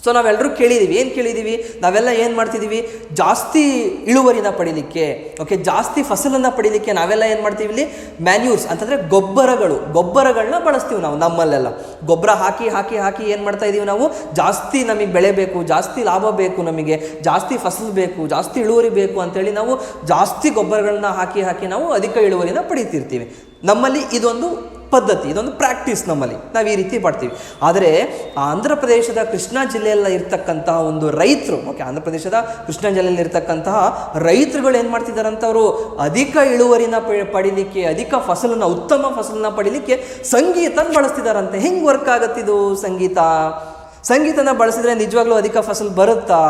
ಸೊ ನಾವೆಲ್ಲರೂ ಕೇಳಿದ್ದೀವಿ ಏನು ಕೇಳಿದ್ದೀವಿ ನಾವೆಲ್ಲ ಏನು ಮಾಡ್ತಿದ್ದೀವಿ ಜಾಸ್ತಿ ಇಳುವರಿನ ಪಡೀಲಿಕ್ಕೆ ಓಕೆ ಜಾಸ್ತಿ ಫಸಲನ್ನು ಪಡೀಲಿಕ್ಕೆ ನಾವೆಲ್ಲ ಏನು ಮಾಡ್ತೀವಿ ಇಲ್ಲಿ? ಮ್ಯಾನ್ಯೂರ್ಸ್ ಅಂತಂದರೆ ಗೊಬ್ಬರಗಳು. ಗೊಬ್ಬರಗಳನ್ನ ಬಳಸ್ತೀವಿ ನಾವು ನಮ್ಮಲ್ಲೆಲ್ಲ. ಗೊಬ್ಬರ ಹಾಕಿ ಹಾಕಿ ಹಾಕಿ ಏನು ಮಾಡ್ತಾ ಇದ್ದೀವಿ ನಾವು? ಜಾಸ್ತಿ ನಮಗೆ ಬೆಳೆ ಬೇಕು, ಜಾಸ್ತಿ ಲಾಭ ಬೇಕು ನಮಗೆ, ಜಾಸ್ತಿ ಫಸಲು ಬೇಕು, ಜಾಸ್ತಿ ಇಳುವರಿ ಬೇಕು ಅಂತೇಳಿ ನಾವು ಜಾಸ್ತಿ ಗೊಬ್ಬರಗಳನ್ನ ಹಾಕಿ ಹಾಕಿ ನಾವು ಅಧಿಕ ಇಳುವರಿನ ಪಡೀತಿರ್ತೀವಿ. ನಮ್ಮಲ್ಲಿ ಇದೊಂದು ಪದ್ಧತಿ, ಇದೊಂದು ಪ್ರಾಕ್ಟೀಸ್ ನಮ್ಮಲ್ಲಿ. ನಾವು ಈ ರೀತಿ ಮಾಡ್ತೀವಿ. ಆದರೆ ಆಂಧ್ರ ಪ್ರದೇಶದ ಕೃಷ್ಣಾ ಜಿಲ್ಲೆಯಲ್ಲಿ ಇರ್ತಕ್ಕಂತಹ ಒಂದು ರೈತರು, ಓಕೆ ಆಂಧ್ರ ಪ್ರದೇಶದ ಕೃಷ್ಣಾ ಜಿಲ್ಲೆಯಲ್ಲಿ ಇರ್ತಕ್ಕಂತಹ ರೈತರುಗಳು ಏನು ಮಾಡ್ತಿದ್ದಾರೆ ಅವರು ಅಧಿಕ ಇಳುವರಿನ ಪಡೀಲಿಕ್ಕೆ ಪಡಿಲಿಕ್ಕೆ, ಅಧಿಕ ಫಸಲನ್ನ, ಉತ್ತಮ ಫಸಲನ್ನ ಪಡೀಲಿಕ್ಕೆ ಸಂಗೀತನ ಬಳಸ್ತಿದಾರಂತೆ. ಹೆಂಗೆ ವರ್ಕ್ ಆಗತ್ತಿದು ಸಂಗೀತ? ಸಂಗೀತನ ಬಳಸಿದ್ರೆ ನಿಜವಾಗ್ಲೂ ಅಧಿಕ ಫಸಲು ಬರುತ್ತಾ?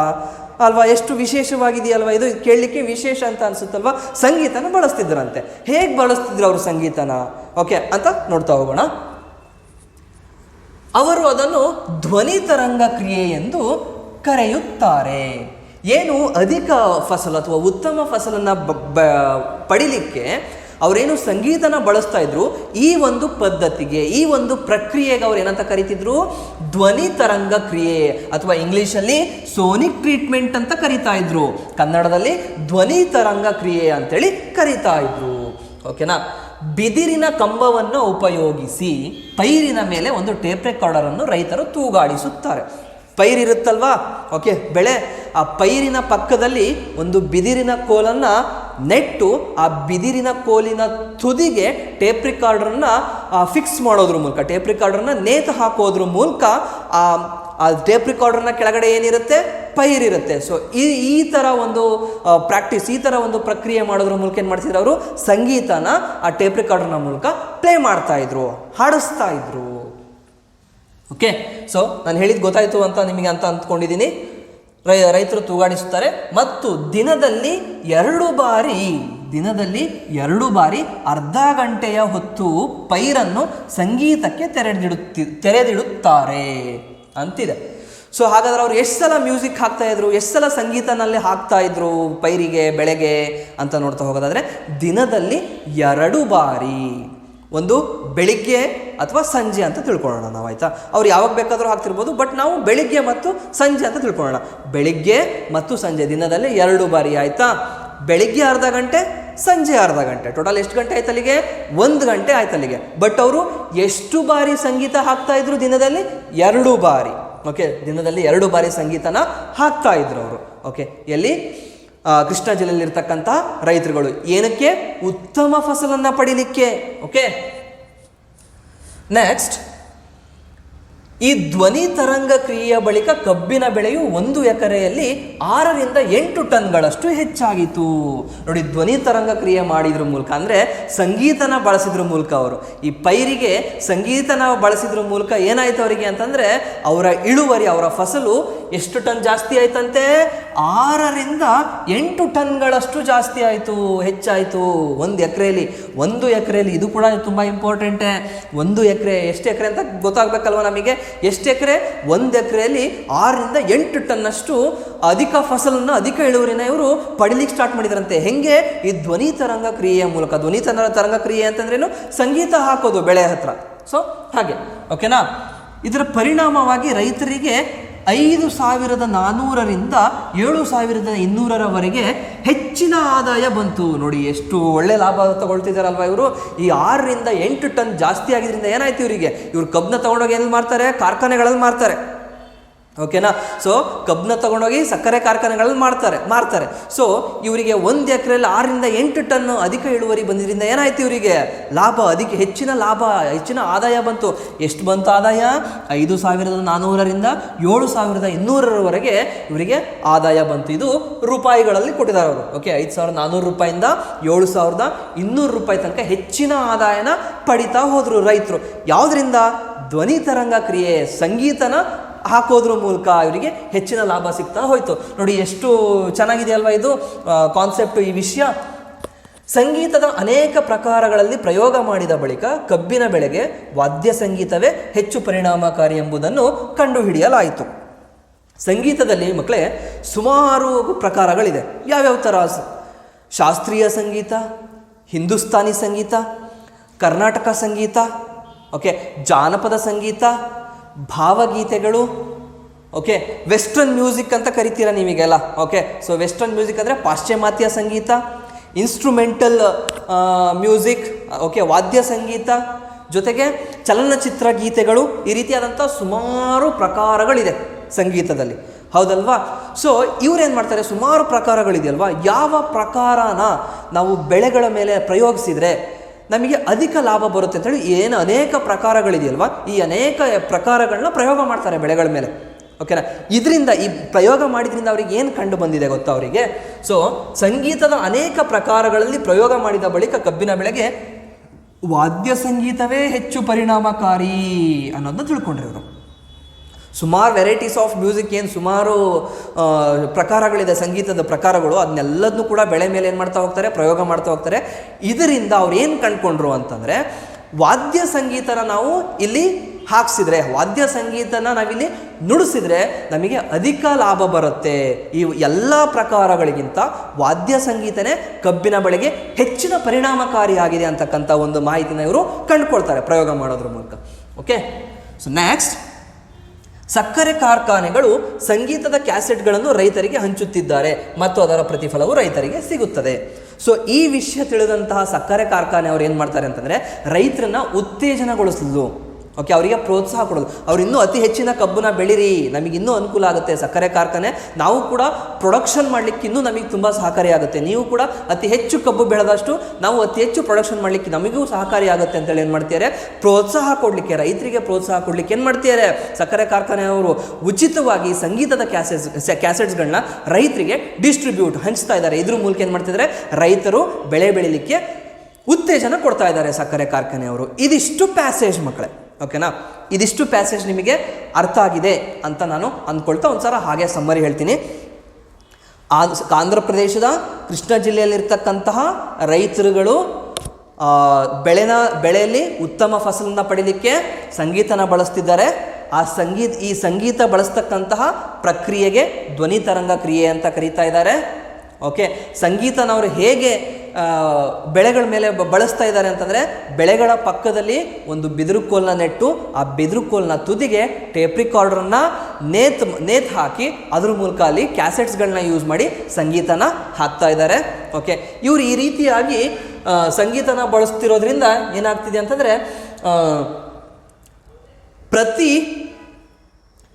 ಅಲ್ವಾ, ಎಷ್ಟು ವಿಶೇಷವಾಗಿದೆಯಲ್ವಾ? ಇದು ಕೇಳಲಿಕ್ಕೆ ವಿಶೇಷ ಅಂತ ಅನಿಸುತ್ತಲ್ವಾ? ಸಂಗೀತನ ಬಳಸ್ತಿದ್ರಂತೆ. ಹೇಗೆ ಬಳಸ್ತಿದ್ರು ಅವರು ಸಂಗೀತನ? ಓಕೆ, ಅಂತ ನೋಡ್ತಾ ಹೋಗೋಣ. ಅವರು ಅದನ್ನು ಧ್ವನಿ ತರಂಗ ಕ್ರಿಯೆ ಎಂದು ಕರೆಯುತ್ತಾರೆ. ಏನು ಅಧಿಕ ಫಸಲು ಅಥವಾ ಉತ್ತಮ ಫಸಲನ್ನು ಬ- ಪಡಿಲಿಕ್ಕೆ ಅವರೇನು ಸಂಗೀತನ ಬಳಸ್ತಾ ಇದ್ರು, ಈ ಒಂದು ಪದ್ಧತಿಗೆ, ಈ ಒಂದು ಪ್ರಕ್ರಿಯೆಗೆ ಅವ್ರು ಏನಂತ ಕರಿತಿದ್ರು? ಧ್ವನಿ ತರಂಗ ಕ್ರಿಯೆ, ಅಥವಾ ಇಂಗ್ಲೀಷಲ್ಲಿ ಸೋನಿಕ್ ಟ್ರೀಟ್ಮೆಂಟ್ ಅಂತ ಕರಿತಾ ಇದ್ರು. ಕನ್ನಡದಲ್ಲಿ ಧ್ವನಿ ತರಂಗ ಕ್ರಿಯೆ ಅಂತೇಳಿ ಕರಿತಾ ಇದ್ರು. ಓಕೆನಾ? ಬಿದಿರಿನ ಕಂಬವನ್ನು ಉಪಯೋಗಿಸಿ ಪೈರಿನ ಮೇಲೆ ಒಂದು ಟೇಪ್ ರೆಕಾರ್ಡರನ್ನು ರೈತರು ತೂಗಾಡಿಸುತ್ತಾರೆ. ಪೈರಿರುತ್ತಲ್ವಾ ಓಕೆ ಬೆಳೆ, ಆ ಪೈರಿನ ಪಕ್ಕದಲ್ಲಿ ಒಂದು ಬಿದಿರಿನ ಕೋಲನ್ನು ನೆಟ್ಟು ಆ ಬಿದಿರಿನ ಕೋಲಿನ ತುದಿಗೆ ಟೇಪ್ ರಿಕಾರ್ಡರ್ನ ಫಿಕ್ಸ್ ಮಾಡೋದ್ರ ಮೂಲಕ, ಟೇಪ್ ರಿಕಾರ್ಡರ್ನ ನೇತು ಹಾಕೋದ್ರ ಮೂಲಕ ಆ ಆ ಟೇಪ್ ರಿಕಾರ್ಡರ್ನ ಕೆಳಗಡೆ ಏನಿರುತ್ತೆ? ಪೈರಿರುತ್ತೆ ಸೊ ಈ ಈ ಥರ ಒಂದು ಪ್ರಾಕ್ಟೀಸ್ ಈ ಥರ ಒಂದು ಪ್ರಕ್ರಿಯೆ ಮಾಡೋದ್ರ ಮೂಲಕ ಏನು ಮಾಡ್ತಿದ್ರು ಅವರು? ಸಂಗೀತನ ಆ ಟೇಪ್ ರಿಕಾರ್ಡರ್ನ ಮೂಲಕ ಪ್ಲೇ ಮಾಡ್ತಾ ಇದ್ರು, ಹಾಡಿಸ್ತಾ ಇದ್ರು. ಓಕೆ ಸೊ ನಾನು ಹೇಳಿದ್ದು ಗೊತ್ತಾಯಿತು ಅಂತ ನಿಮಗೆ ಅಂತ ಅಂದ್ಕೊಂಡಿದ್ದೀನಿ ರೈ, ರೈತರು ತೂಗಾಡಿಸ್ತಾರೆ. ಮತ್ತು ದಿನದಲ್ಲಿ ಎರಡು ಬಾರಿ, ದಿನದಲ್ಲಿ ಎರಡು ಬಾರಿ ಅರ್ಧ ಗಂಟೆಯ ಹೊತ್ತು ಪೈರನ್ನು ಸಂಗೀತಕ್ಕೆ ತೆರೆದಿಡುತ್ತಿ, ತೆರೆದಿಡುತ್ತಾರೆ ಅಂತಿದೆ. ಸೊ ಹಾಗಾದ್ರೆ ಅವ್ರು ಎಷ್ಟು ಸಲ ಮ್ಯೂಸಿಕ್ ಹಾಕ್ತಾ ಇದ್ರು? ಎಷ್ಟು ಸಲ ಸಂಗೀತನಲ್ಲಿ ಹಾಕ್ತಾ ಇದ್ರು ಪೈರಿಗೆ, ಬೆಳೆಗೆ ಅಂತ ನೋಡ್ತಾ ಹೋಗೋದಾದ್ರೆ ದಿನದಲ್ಲಿ ಎರಡು ಬಾರಿ. ಒಂದು ಬೆಳಿಗ್ಗೆ ಅಥವಾ ಸಂಜೆ ಅಂತ ತಿಳ್ಕೊಳ್ಳೋಣ ನಾವು, ಆಯಿತಾ? ಅವ್ರು ಯಾವಾಗ ಬೇಕಾದರೂ ಹಾಕ್ತಿರ್ಬೋದು ಬಟ್ ನಾವು ಬೆಳಿಗ್ಗೆ ಮತ್ತು ಸಂಜೆ ಅಂತ ತಿಳ್ಕೊಳ್ಳೋಣ. ಬೆಳಿಗ್ಗೆ ಮತ್ತು ಸಂಜೆ, ದಿನದಲ್ಲಿ ಎರಡು ಬಾರಿ, ಆಯಿತಾ? ಬೆಳಿಗ್ಗೆ ಅರ್ಧ ಗಂಟೆ, ಸಂಜೆ ಅರ್ಧ ಗಂಟೆ. ಟೋಟಲ್ ಎಷ್ಟು ಗಂಟೆ ಆಯ್ತು ಅಲ್ಲಿಗೆ? ಒಂದು ಗಂಟೆ ಆಯ್ತು ಅಲ್ಲಿಗೆ. ಬಟ್ ಅವರು ಎಷ್ಟು ಬಾರಿ ಸಂಗೀತ ಹಾಕ್ತಾ ಇದ್ರು ದಿನದಲ್ಲಿ? ಎರಡು ಬಾರಿ. ಓಕೆ ದಿನದಲ್ಲಿ ಎರಡು ಬಾರಿ ಸಂಗೀತನ ಹಾಕ್ತಾ ಇದ್ರು ಅವರು. ಓಕೆ ಎಲ್ಲಿ? ಕೃಷ್ಣಾ ಜಿಲ್ಲೆಯಲ್ಲಿರ್ತಕ್ಕಂಥ ರೈತರುಗಳು. ಏನಕ್ಕೆ? ಉತ್ತಮ ಫಸಲನ್ನು ಪಡಿಲಿಕ್ಕೆ. ಓಕೆ ನೆಕ್ಸ್ಟ್ ಈ ಧ್ವನಿ ತರಂಗ ಕ್ರಿಯೆಯ ಬಳಿಕ ಕಬ್ಬಿನ ಬೆಳೆಯು ಒಂದು ಎಕರೆಯಲ್ಲಿ ಆರರಿಂದ ಎಂಟು ಟನ್ಗಳಷ್ಟು ಹೆಚ್ಚಾಗಿತ್ತು. ನೋಡಿ, ಧ್ವನಿ ತರಂಗ ಕ್ರಿಯೆ ಮಾಡಿದ್ರ ಮೂಲಕ ಅಂದರೆ ಸಂಗೀತನ ಬಳಸಿದ್ರ ಮೂಲಕ ಅವರು. ಈ ಪೈರಿಗೆ ಸಂಗೀತನ ಬಳಸಿದ್ರ ಮೂಲಕ ಏನಾಯ್ತು ಅವರಿಗೆ ಅಂತಂದರೆ ಅವರ ಇಳುವರಿ, ಅವರ ಫಸಲು ಎಷ್ಟು ಟನ್ ಜಾಸ್ತಿ ಆಯ್ತಂತೆ? ಆರರಿಂದ ಎಂಟು ಟನ್ಗಳಷ್ಟು ಜಾಸ್ತಿ ಆಯಿತು, ಹೆಚ್ಚಾಯಿತು. ಒಂದು ಎಕರೆಯಲ್ಲಿ ಒಂದು ಎಕರೆಯಲ್ಲಿ, ಇದು ಕೂಡ ತುಂಬ ಇಂಪಾರ್ಟೆಂಟೇ ಒಂದು ಎಕರೆ, ಎಷ್ಟು ಎಕರೆ ಅಂತ ಗೊತ್ತಾಗಬೇಕಲ್ವ ನಮಗೆ? ಎಷ್ಟು ಎಕರೆ? ಒಂದು ಎಕರೆಯಲ್ಲಿ ಆರರಿಂದ ಎಂಟು ಟನ್ನಷ್ಟು ಅಧಿಕ ಫಸಲನ್ನು ಅಧಿಕ ಇಳುವರಿನ ಇವರು ಪಡಿಲಿಕ್ಕೆ ಸ್ಟಾರ್ಟ್ ಮಾಡಿದ್ರಂತೆ. ಹೆಂಗೆ? ಈ ಧ್ವನಿ ತರಂಗ ಕ್ರಿಯೆಯ ಮೂಲಕ. ಧ್ವನಿ ತರ ತರಂಗ ಕ್ರಿಯೆ ಅಂತಂದ್ರೇನು? ಸಂಗೀತ ಹಾಕೋದು ಬೆಳೆ ಹತ್ರ. ಸೊ ಹಾಗೆ. ಓಕೆನಾ ಇದರ ಪರಿಣಾಮವಾಗಿ ರೈತರಿಗೆ ಐದು ಸಾವಿರದ ನಾನ್ನೂರರಿಂದ ಏಳು ಸಾವಿರದ ಇನ್ನೂರರವರೆಗೆ ಹೆಚ್ಚಿನ ಆದಾಯ ಬಂತು. ನೋಡಿ, ಎಷ್ಟು ಒಳ್ಳೆ ಲಾಭ ತಗೊಳ್ತಿದ್ದಾರಲ್ವ ಇವರು? ಈ ಆರರಿಂದ ಎಂಟು ಟನ್ ಜಾಸ್ತಿ ಆಗಿದ್ರಿಂದ ಏನಾಯ್ತು ಇವರಿಗೆ? ಇವ್ರು ಕಬ್ಬನ್ನ ತಗೊಂಡೋಗಿ ಎಲ್ಲಿ ಮಾರ್ತಾರೆ? ಕಾರ್ಖಾನೆಗಳಲ್ಲಿ ಮಾರ್ತಾರೆ. ಓಕೆನಾ? ಸೊ ಕಬ್ಬನ್ನ ತೊಗೊಂಡೋಗಿ ಸಕ್ಕರೆ ಕಾರ್ಖಾನೆಗಳಲ್ಲಿ ಮಾಡ್ತಾರೆ ಮಾರ್ತಾರೆ. ಸೊ ಇವರಿಗೆ ಒಂದು ಎಕರೆಯಲ್ಲಿ ಆರರಿಂದ ಎಂಟು ಟನ್ ಅಧಿಕ ಇಳುವರಿ ಬಂದಿದ್ದರಿಂದ ಏನಾಯ್ತು ಇವರಿಗೆ? ಲಾಭ, ಅಧಿಕ, ಹೆಚ್ಚಿನ ಲಾಭ, ಹೆಚ್ಚಿನ ಆದಾಯ ಬಂತು. ಎಷ್ಟು ಬಂತು ಆದಾಯ? ಐದು ಸಾವಿರದ ನಾನ್ನೂರರಿಂದ ಏಳು ಸಾವಿರದ ಇನ್ನೂರರವರೆಗೆ ಇವರಿಗೆ ಆದಾಯ ಬಂತು. ಇದು ರೂಪಾಯಿಗಳಲ್ಲಿ ಕೊಟ್ಟಿದ್ದಾರೆ ಅವರು. ಓಕೆ ಐದು ಸಾವಿರದ ನಾನ್ನೂರು ರೂಪಾಯಿಂದ ಏಳು ಸಾವಿರದ ಇನ್ನೂರು ರೂಪಾಯಿ ತನಕ ಹೆಚ್ಚಿನ ಆದಾಯನ ಪಡಿತಾ ಹೋದರು ರೈತರು. ಯಾವುದರಿಂದ? ಧ್ವನಿ ತರಂಗ ಕ್ರಿಯೆ, ಸಂಗೀತನ ಹಾಕೋದ್ರ ಮೂಲಕ ಇವರಿಗೆ ಹೆಚ್ಚಿನ ಲಾಭ ಸಿಗ್ತಾ ಹೋಯ್ತು. ನೋಡಿ, ಎಷ್ಟು ಚೆನ್ನಾಗಿದೆ ಅಲ್ವಾ ಇದು ಕಾನ್ಸೆಪ್ಟ್ ಈ ವಿಷಯ. ಸಂಗೀತದ ಅನೇಕ ಪ್ರಕಾರಗಳಲ್ಲಿ ಪ್ರಯೋಗ ಮಾಡಿದ ಬಳಿಕ ಕಬ್ಬಿನ ಬೆಳೆಗೆ ವಾದ್ಯ ಸಂಗೀತವೇ ಹೆಚ್ಚು ಪರಿಣಾಮಕಾರಿ ಎಂಬುದನ್ನು ಕಂಡುಹಿಡಿಯಲಾಯಿತು. ಸಂಗೀತದಲ್ಲಿ ಮಕ್ಕಳೇ, ಸುಮಾರು ಪ್ರಕಾರಗಳಿದೆ. ಯಾವ್ಯಾವ ಥರ ಶಾಸ್ತ್ರೀಯ ಸಂಗೀತ, ಹಿಂದೂಸ್ತಾನಿ ಸಂಗೀತ, ಕರ್ನಾಟಕ ಸಂಗೀತ, ಓಕೆ, ಜಾನಪದ ಸಂಗೀತ ಭಾವಗೀತೆಗಳು, ಓಕೆ? ವೆಸ್ಟರ್ನ್ ಮ್ಯೂಸಿಕ್ ಅಂತ ಕರಿತೀರ ನೀವೀಗೆಲ್ಲ, ಓಕೆ? ಸೊ ವೆಸ್ಟರ್ನ್ ಮ್ಯೂಸಿಕ್ ಅಂದರೆ ಪಾಶ್ಚಿಮಾತ್ಯ ಸಂಗೀತ ಇನ್ಸ್ಟ್ರೂಮೆಂಟಲ್ ಮ್ಯೂಸಿಕ್ ಓಕೆ? ವಾದ್ಯ ಸಂಗೀತ, ಜೊತೆಗೆ ಚಲನಚಿತ್ರ ಗೀತೆಗಳು, ಈ ರೀತಿಯಾದಂಥ ಸುಮಾರು ಪ್ರಕಾರಗಳಿದೆ ಸಂಗೀತದಲ್ಲಿ. ಹೌದಲ್ವಾ? ಸೊ ಇವ್ರೇನು ಮಾಡ್ತಾರೆ? ಸುಮಾರು ಪ್ರಕಾರಗಳಿದೆಯಲ್ವಾ ಯಾವ ಪ್ರಕಾರನ ನಾವು ಬೆಳೆಗಳ ಮೇಲೆ ಪ್ರಯೋಗಿಸಿದರೆ ನಮಗೆ ಅಧಿಕ ಲಾಭ ಬರುತ್ತೆ ಅಂತೇಳಿ ಏನು ಅನೇಕ ಪ್ರಕಾರಗಳಿದೆಯಲ್ವ? ಈ ಅನೇಕ ಪ್ರಕಾರಗಳನ್ನ ಪ್ರಯೋಗ ಮಾಡ್ತಾರೆ ಬೆಳೆಗಳ ಮೇಲೆ. ಓಕೆನಾ ಇದರಿಂದ ಈ ಪ್ರಯೋಗ ಮಾಡಿದ್ರಿಂದ ಅವ್ರಿಗೆ ಏನು ಕಂಡು ಬಂದಿದೆ ಗೊತ್ತಾ ಅವರಿಗೆ? ಸೊ ಸಂಗೀತದ ಅನೇಕ ಪ್ರಕಾರಗಳಲ್ಲಿ ಪ್ರಯೋಗ ಮಾಡಿದ ಬಳಿಕ ಕಬ್ಬಿನ ಬೆಳೆಗೆ ವಾದ್ಯ ಸಂಗೀತವೇ ಹೆಚ್ಚು ಪರಿಣಾಮಕಾರಿ ಅನ್ನೋದನ್ನ ತಿಳ್ಕೊಂಡ್ರಿ ಇವರು ಸುಮಾರು ವೆರೈಟೀಸ್ ಆಫ್ ಮ್ಯೂಸಿಕ್ ಏನು ಸುಮಾರು ಪ್ರಕಾರಗಳಿದೆ, ಸಂಗೀತದ ಪ್ರಕಾರಗಳು ಅದನ್ನೆಲ್ಲದನ್ನು ಕೂಡ ಬೆಳೆ ಮೇಲೆ ಏನು ಮಾಡ್ತಾ ಹೋಗ್ತಾರೆ, ಪ್ರಯೋಗ ಮಾಡ್ತಾ ಹೋಗ್ತಾರೆ. ಇದರಿಂದ ಅವ್ರು ಏನು ಕಂಡುಕೊಂಡ್ರು ಅಂತಂದರೆ, ವಾದ್ಯ ಸಂಗೀತನ ನಾವು ಇಲ್ಲಿ ಹಾಕ್ಸಿದ್ರೆ, ವಾದ್ಯ ಸಂಗೀತನ ನಾವಿಲ್ಲಿ ನುಡಿಸಿದ್ರೆ ನಮಗೆ ಅಧಿಕ ಲಾಭ ಬರುತ್ತೆ. ಈ ಎಲ್ಲ ಪ್ರಕಾರಗಳಿಗಿಂತ ವಾದ್ಯ ಸಂಗೀತನೇ ಕಬ್ಬಿನ ಬೆಳೆಗೆ ಹೆಚ್ಚಿನ ಪರಿಣಾಮಕಾರಿಯಾಗಿದೆ ಅಂತಕ್ಕಂಥ ಒಂದು ಮಾಹಿತಿನ ಇವರು ಕಂಡುಕೊಳ್ತಾರೆ ಪ್ರಯೋಗ ಮಾಡೋದ್ರ ಮೂಲಕ. ಓಕೆ ಸೊ ನೆಕ್ಸ್ಟ್ ಸಕ್ಕರೆ ಕಾರ್ಖಾನೆಗಳು ಸಂಗೀತದ ಕ್ಯಾಸೆಟ್ಗಳನ್ನು ರೈತರಿಗೆ ಹಂಚುತ್ತಿದ್ದಾರೆ ಮತ್ತು ಅದರ ಪ್ರತಿಫಲವು ರೈತರಿಗೆ ಸಿಗುತ್ತದೆ. ಸೊ ಈ ವಿಷಯ ತಿಳಿದಂತಹ ಸಕ್ಕರೆ ಕಾರ್ಖಾನೆ ಅವರು ಏನು ಮಾಡ್ತಾರೆ ಅಂತಂದರೆ ರೈತರನ್ನ ಉತ್ತೇಜನಗೊಳಿಸಲು ಓಕೆ ಅವರಿಗೆ ಪ್ರೋತ್ಸಾಹ ಕೊಡೋದು. ಅವ್ರು ಇನ್ನೂ ಅತಿ ಹೆಚ್ಚಿನ ಕಬ್ಬನ್ನ ಬೆಳೀರಿ, ನಮಗೆ ಇನ್ನೂ ಅನುಕೂಲ ಆಗುತ್ತೆ, ಸಕ್ಕರೆ ಕಾರ್ಖಾನೆ. ನಾವು ಕೂಡ ಪ್ರೊಡಕ್ಷನ್ ಮಾಡಲಿಕ್ಕೆ ಇನ್ನೂ ನಮಗೆ ತುಂಬ ಸಹಕಾರಿಯಾಗುತ್ತೆ ನೀವು ಕೂಡ ಅತಿ ಹೆಚ್ಚು ಕಬ್ಬು ಬೆಳೆದಷ್ಟು ನಾವು ಅತಿ ಹೆಚ್ಚು ಪ್ರೊಡಕ್ಷನ್ ಮಾಡಲಿಕ್ಕೆ ನಮಗೂ ಸಹಕಾರಿಯಾಗುತ್ತೆ ಅಂತೇಳಿ ಏನು ಮಾಡ್ತಿದ್ದಾರೆ ಪ್ರೋತ್ಸಾಹ ಕೊಡಲಿಕ್ಕೆ, ರೈತರಿಗೆ ಪ್ರೋತ್ಸಾಹ ಕೊಡಲಿಕ್ಕೆ ಏನು ಮಾಡ್ತಿದ್ದಾರೆ ಸಕ್ಕರೆ ಕಾರ್ಖಾನೆಯವರು ಉಚಿತವಾಗಿ ಸಂಗೀತದ ಕ್ಯಾಸೆಟ್ಸ್ ಕ್ಯಾಸೆಟ್ಸ್ಗಳನ್ನ ರೈತರಿಗೆ ಡಿಸ್ಟ್ರಿಬ್ಯೂಟ್ ಹಂಚ್ತಾ ಇದ್ದಾರೆ. ಇದ್ರ ಮೂಲಕ ಏನು ಮಾಡ್ತಿದ್ದಾರೆ ರೈತರು ಬೆಳೆ ಬೆಳಿಲಿಕ್ಕೆ ಉತ್ತೇಜನ ಕೊಡ್ತಾ ಇದ್ದಾರೆ ಸಕ್ಕರೆ ಕಾರ್ಖಾನೆಯವರು. ಇದಿಷ್ಟು ಪ್ಯಾಸೇಜ್ ಮಕ್ಕಳೇ. ಓಕೆನಾ ಇದಿಷ್ಟು ಪ್ಯಾಸೇಜ್ ನಿಮಗೆ ಅರ್ಥ ಆಗಿದೆ ಅಂತ ನಾನು ಅಂದ್ಕೊಳ್ತಾ ಒಂದು ಸಲ ಹಾಗೆ ಸಮ್ಮರಿ ಹೇಳ್ತೀನಿ. ಆಂಧ್ರ ಪ್ರದೇಶದ ಕೃಷ್ಣ ಜಿಲ್ಲೆಯಲ್ಲಿರ್ತಕ್ಕಂತಹ ರೈತರುಗಳು ಬೆಳೆನ, ಬೆಳೆಯಲ್ಲಿ ಉತ್ತಮ ಫಸಲನ್ನು ಪಡೀಲಿಕ್ಕೆ ಸಂಗೀತನ ಬಳಸ್ತಿದ್ದಾರೆ. ಆ ಸಂಗೀತ, ಈ ಸಂಗೀತ ಬಳಸ್ತಕ್ಕಂತಹ ಪ್ರಕ್ರಿಯೆಗೆ ಧ್ವನಿ ತರಂಗ ಕ್ರಿಯೆ ಅಂತ ಕರೀತಾ ಇದ್ದಾರೆ. ಓಕೆ ಸಂಗೀತನ ಅವರು ಹೇಗೆ ಬೆಳೆಗಳ ಮೇಲೆ ಬಳಸ್ತಾ ಇದ್ದಾರೆ ಅಂತಂದರೆ ಬೆಳೆಗಳ ಪಕ್ಕದಲ್ಲಿ ಒಂದು ಬಿದಿರು ಕೋಲ್ನ ನೆಟ್ಟು, ಆ ಬಿದಿರು ಕೋಲ್ನ ತುದಿಗೆ ಟೇಪ್ ರಿಕಾರ್ಡರ್ನ ನೇತ್ ನೇತ್ ಹಾಕಿ ಅದ್ರ ಮೂಲಕ ಅಲ್ಲಿ ಕ್ಯಾಸೆಟ್ಸ್ಗಳನ್ನ ಯೂಸ್ ಮಾಡಿ ಸಂಗೀತನ ಹಾಕ್ತಾ ಇದ್ದಾರೆ. ಓಕೆ, ಇವರು ಈ ರೀತಿಯಾಗಿ ಸಂಗೀತನ ಬಳಸ್ತಿರೋದ್ರಿಂದ ಏನಾಗ್ತಿದೆ ಅಂತಂದರೆ ಪ್ರತಿ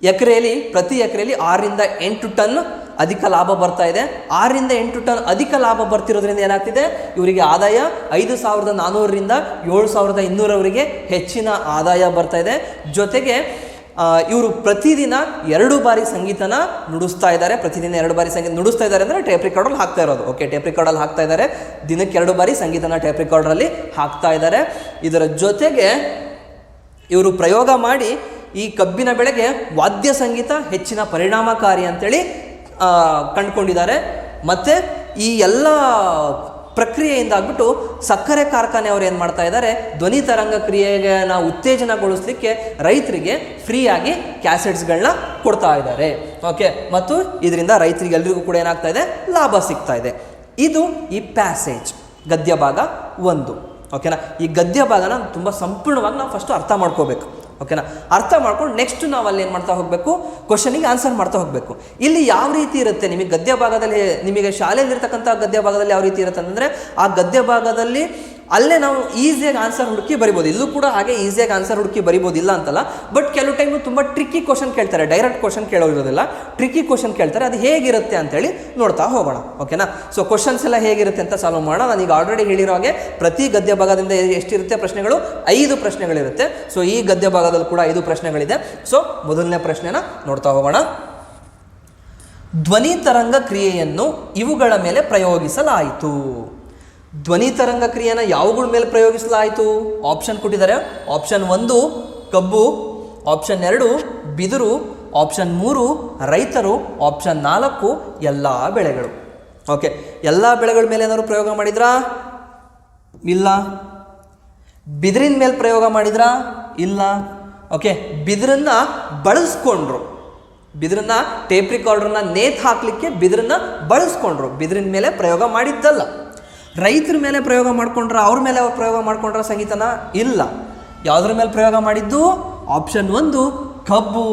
ಎಕರೆಯಲ್ಲಿ ಪ್ರತಿ ಎಕರೆಯಲ್ಲಿ ಆರರಿಂದ ಎಂಟು ಟನ್ ಅಧಿಕ ಲಾಭ ಬರ್ತಾ ಇದೆ. ಆರರಿಂದ ಎಂಟು ಟನ್ ಅಧಿಕ ಲಾಭ ಬರ್ತಿರೋದ್ರಿಂದ ಏನಾಗ್ತಿದೆ? ಇವರಿಗೆ ಆದಾಯ ಐದು ಸಾವಿರದ ನಾನ್ನೂರರಿಂದ ಏಳು ಸಾವಿರದ ಇನ್ನೂರವರೆಗೆ ಹೆಚ್ಚಿನ ಆದಾಯ ಬರ್ತಾ ಇದೆ. ಜೊತೆಗೆ ಇವರು ಪ್ರತಿದಿನ ಎರಡು ಬಾರಿ ಸಂಗೀತನ ನುಡಿಸ್ತಾ ಇದ್ದಾರೆ. ಪ್ರತಿದಿನ ಎರಡು ಬಾರಿ ಸಂಗೀತ ನುಡಿಸ್ತಾ ಇದ್ದಾರೆ ಅಂದರೆ ಟೇಪ್ ರೆಕಾರ್ಡಲ್ಲಿ ಹಾಕ್ತಾ ಇರೋದು. ಓಕೆ ಟೇಪ್ ರೆಕಾರ್ಡಲ್ಲಿ ಹಾಕ್ತಾ ಇದ್ದಾರೆ. ದಿನಕ್ಕೆ ಎರಡು ಬಾರಿ ಸಂಗೀತನ ಟೇಪ್ ರೆಕಾರ್ಡರಲ್ಲಿ ಹಾಕ್ತಾ ಇದ್ದಾರೆ. ಇದರ ಜೊತೆಗೆ ಇವರು ಪ್ರಯೋಗ ಮಾಡಿ ಈ ಕಬ್ಬಿನ ಬೆಳೆಗೆ ವಾದ್ಯ ಸಂಗೀತ ಹೆಚ್ಚಿನ ಪರಿಣಾಮಕಾರಿ ಅಂತೇಳಿ ಕಂಡುಕೊಂಡಿದ್ದಾರೆ. ಮತ್ತು ಈ ಎಲ್ಲ ಪ್ರಕ್ರಿಯೆಯಿಂದ ಆಗ್ಬಿಟ್ಟು ಸಕ್ಕರೆ ಕಾರ್ಖಾನೆಯವರು ಏನು ಮಾಡ್ತಾ ಇದ್ದಾರೆ, ಧ್ವನಿ ತರಂಗ ಕ್ರಿಯೆಗೆ ನಾವು ಉತ್ತೇಜನಗೊಳಿಸ್ಲಿಕ್ಕೆ ರೈತರಿಗೆ ಫ್ರೀಯಾಗಿ ಕ್ಯಾಸೆಟ್ಸ್ಗಳನ್ನ ಕೊಡ್ತಾ ಇದ್ದಾರೆ. ಓಕೆ, ಮತ್ತು ಇದರಿಂದ ರೈತರಿಗೆ ಎಲ್ರಿಗೂ ಕೂಡ ಏನಾಗ್ತಾ ಇದೆ, ಲಾಭ ಸಿಗ್ತಾ ಇದೆ. ಇದು ಈ ಪ್ಯಾಸೇಜ್ ಗದ್ಯ ಭಾಗ ಒಂದು. ಓಕೆನಾ? ಈ ಗದ್ಯ ಭಾಗನ ತುಂಬ ಸಂಪೂರ್ಣವಾಗಿ ನಾವು ಫಸ್ಟು ಅರ್ಥ ಮಾಡ್ಕೋಬೇಕು. ಓಕೆನಾ ಅರ್ಥ ಮಾಡ್ಕೊಂಡು ನೆಕ್ಸ್ಟ್ ನಾವು ಅಲ್ಲಿ ಏನು ಮಾಡ್ತಾ ಹೋಗಬೇಕು? ಕ್ವಶನಿಗೆ ಆನ್ಸರ್ ಮಾಡ್ತಾ ಹೋಗಬೇಕು. ಇಲ್ಲಿ ಯಾವ ರೀತಿ ಇರುತ್ತೆ? ನಿಮಗೆ ಗದ್ಯ ಭಾಗದಲ್ಲಿ ನಿಮಗೆ ಶಾಲೆಯಲ್ಲಿರ್ತಕ್ಕಂಥ ಗದ್ಯ ಭಾಗದಲ್ಲಿ ಯಾವ ರೀತಿ ಇರುತ್ತೆ ಅಂದರೆ ಆ ಗದ್ಯ ಭಾಗದಲ್ಲಿ ಅಲ್ಲೇ ನಾವು ಈಸಿಯಾಗಿ ಆನ್ಸರ್ ಹುಡುಕಿ ಬರಿಬೋದು. ಇಲ್ಲೂ ಕೂಡ ಹಾಗೆ ಈಸಿಯಾಗಿ ಆನ್ಸರ್ ಹುಡುಕಿ ಬರಿಬೋದು ಇಲ್ಲ ಅಂತಲ್ಲ. ಬಟ್ ಕೆಲವು ಟೈಮು ತುಂಬ ಟ್ರಿಕ್ಕಿ ಕ್ವಶನ್ ಕೇಳ್ತಾರೆ. ಡೈರೆಕ್ಟ್ ಕ್ವಶನ್ ಕೇಳೋದಿರೋದಿಲ್ಲ ಟ್ರಿಕ್ಕಿ ಕ್ವಶನ್ ಕೇಳ್ತಾರೆ. ಅದು ಹೇಗಿರುತ್ತೆ ಅಂತೇಳಿ ನೋಡ್ತಾ ಹೋಗೋಣ. ಓಕೆನಾ ಸೊ ಕ್ವಶನ್ಸ್ ಎಲ್ಲ ಹೇಗಿರುತ್ತೆ ಅಂತ ಸಾಲ್ವ್ ಮಾಡೋಣ. ನಾನು ಈಗ ಆಲ್ರೆಡಿ ಹೇಳಿರೋ ಹಾಗೆ ಪ್ರತಿ ಗದ್ಯ ಭಾಗದಿಂದ ಎಷ್ಟಿರುತ್ತೆ ಪ್ರಶ್ನೆಗಳು? ಐದು ಪ್ರಶ್ನೆಗಳಿರುತ್ತೆ. ಸೊ ಈ ಗದ್ಯ ಭಾಗದಲ್ಲಿ ಕೂಡ ಐದು ಪ್ರಶ್ನೆಗಳಿದೆ. ಸೊ ಮೊದಲನೇ ಪ್ರಶ್ನೆನ ನೋಡ್ತಾ ಹೋಗೋಣ. ಧ್ವನಿ ತರಂಗ ಕ್ರಿಯೆಯನ್ನು ಇವುಗಳ ಮೇಲೆ ಪ್ರಯೋಗಿಸಲಾಯಿತು. ಧ್ವನಿ ತರಂಗ ಯಾವುಗಳ ಮೇಲೆ ಪ್ರಯೋಗಿಸಲಾಯಿತು? ಆಪ್ಷನ್ ಕೊಟ್ಟಿದ್ದಾರೆ. ಆಪ್ಷನ್ ಒಂದು, ಕಬ್ಬು. ಆಪ್ಷನ್ ಎರಡು, ಬಿದಿರು. ಆಪ್ಷನ್ ಮೂರು, ರೈತರು. ಆಪ್ಷನ್ ನಾಲ್ಕು, ಎಲ್ಲ ಬೆಳೆಗಳು. ಓಕೆ ಎಲ್ಲ ಬೆಳೆಗಳ ಮೇಲೆ ಏನಾದ್ರು ಪ್ರಯೋಗ ಮಾಡಿದ್ರಾ? ಇಲ್ಲ. ಬಿದಿರಿನ ಮೇಲೆ ಪ್ರಯೋಗ ಮಾಡಿದ್ರಾ? ಇಲ್ಲ. ಓಕೆ ಬಿದಿರನ್ನ ಬಳಸ್ಕೊಂಡ್ರು. ಬಿದಿರನ್ನ ಟೇಪ್ ರಿಕಾರ್ಡರ್ನ ನೇತ್ ಹಾಕಲಿಕ್ಕೆ ಬಿದಿರನ್ನ ಬಳಸ್ಕೊಂಡ್ರು. ಬಿದಿರಿನ ಮೇಲೆ ಪ್ರಯೋಗ ಮಾಡಿದ್ದಲ್ಲ. ರೈತರ ಮೇಲೆ ಪ್ರಯೋಗ ಮಾಡ್ಕೊಂಡ್ರ, ಅವ್ರ ಮೇಲೆ ಪ್ರಯೋಗ ಮಾಡ್ಕೊಂಡ್ರ ಸಂಗೀತನ ಇಲ್ಲ. ಯಾವುದ್ರ ಮೇಲೆ ಪ್ರಯೋಗ ಮಾಡಿದ್ದು? ಆಪ್ಷನ್ ಒಂದು, ಕಬ್ಬು.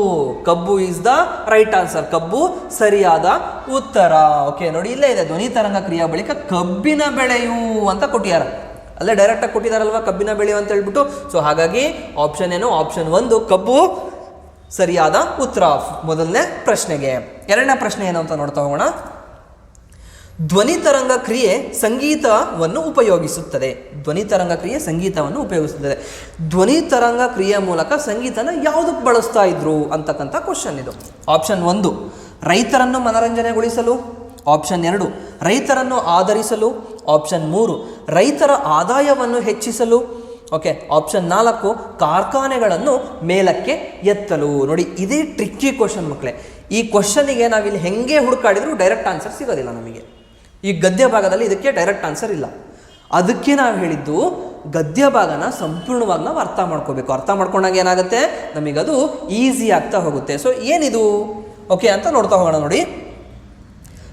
ಕಬ್ಬು ಈಸ್ ದ ರೈಟ್ ಆನ್ಸರ್ ಕಬ್ಬು ಸರಿಯಾದ ಉತ್ತರ. ಓಕೆ ನೋಡಿ, ಇಲ್ಲೇ ಇದೆ. ಧ್ವನಿ ತರಂಗ ಕ್ರಿಯಾ ಬಳಿಕ ಕಬ್ಬಿನ ಬೆಳೆಯು ಅಂತ ಕೊಟ್ಟಿದ್ದಾರೆ. ಅಲ್ಲೇ ಡೈರೆಕ್ಟಾಗಿ ಕೊಟ್ಟಿದ್ದಾರಲ್ವಾ, ಕಬ್ಬಿನ ಬೆಳೆಯು ಅಂತ ಹೇಳ್ಬಿಟ್ಟು. ಸೊ ಹಾಗಾಗಿ ಆಪ್ಷನ್ ಏನು? ಆಪ್ಷನ್ ಒಂದು, ಕಬ್ಬು ಸರಿಯಾದ ಉತ್ತರ. ಮೊದಲನೇ ಪ್ರಶ್ನೆಗೆ. ಎರಡನೇ ಪ್ರಶ್ನೆ ಏನು ಅಂತ ನೋಡ್ತಾ ಹೋಗೋಣ. ಧ್ವನಿ ತರಂಗ ಕ್ರಿಯೆ ಸಂಗೀತವನ್ನು ಉಪಯೋಗಿಸುತ್ತದೆ. ಧ್ವನಿ ತರಂಗ ಕ್ರಿಯೆ ಸಂಗೀತವನ್ನು ಉಪಯೋಗಿಸುತ್ತದೆ. ಧ್ವನಿ ತರಂಗ ಕ್ರಿಯೆ ಮೂಲಕ ಸಂಗೀತನ ಯಾವುದಕ್ಕೆ ಬಳಸ್ತಾ ಇದ್ರು ಅಂತಕ್ಕಂಥ ಕ್ವಶನ್ ಇದು. ಆಪ್ಷನ್ ಒಂದು, ರೈತರನ್ನು ಮನರಂಜನೆಗೊಳಿಸಲು. ಆಪ್ಷನ್ ಎರಡು, ರೈತರನ್ನು ಆಧರಿಸಲು. ಆಪ್ಷನ್ ಮೂರು, ರೈತರ ಆದಾಯವನ್ನು ಹೆಚ್ಚಿಸಲು. ಓಕೆ ಆಪ್ಷನ್ ನಾಲ್ಕು, ಕಾರ್ಖಾನೆಗಳನ್ನು ಮೇಲಕ್ಕೆ ಎತ್ತಲು. ನೋಡಿ, ಇದೇ ಟ್ರಿಕ್ಕಿ ಕ್ವಶನ್ ಮಕ್ಕಳೇ ಈ ಕ್ವಶನಿಗೆ ನಾವಿಲ್ಲಿ ಹೆಂಗೆ ಹುಡುಕಾಡಿದ್ರು ಡೈರೆಕ್ಟ್ ಆನ್ಸರ್ ಸಿಗೋದಿಲ್ಲ ನಮಗೆ. ಈ ಗದ್ಯ ಭಾಗದಲ್ಲಿ ಇದಕ್ಕೆ ಡೈರೆಕ್ಟ್ ಆನ್ಸರ್ ಇಲ್ಲ. ಅದಕ್ಕೆ ನಾವು ಹೇಳಿದ್ದು ಗದ್ಯ ಭಾಗನ ಸಂಪೂರ್ಣವಾಗಿ ನಾವು ಅರ್ಥ ಮಾಡ್ಕೋಬೇಕು. ಅರ್ಥ ಮಾಡ್ಕೊಂಡಾಗ ಏನಾಗುತ್ತೆ? ನಮಗದು ಈಸಿ ಆಗ್ತಾ ಹೋಗುತ್ತೆ. ಸೊ ಏನಿದು? ಓಕೆ ಅಂತ ನೋಡ್ತಾ ಹೋಗೋಣ ನೋಡಿ.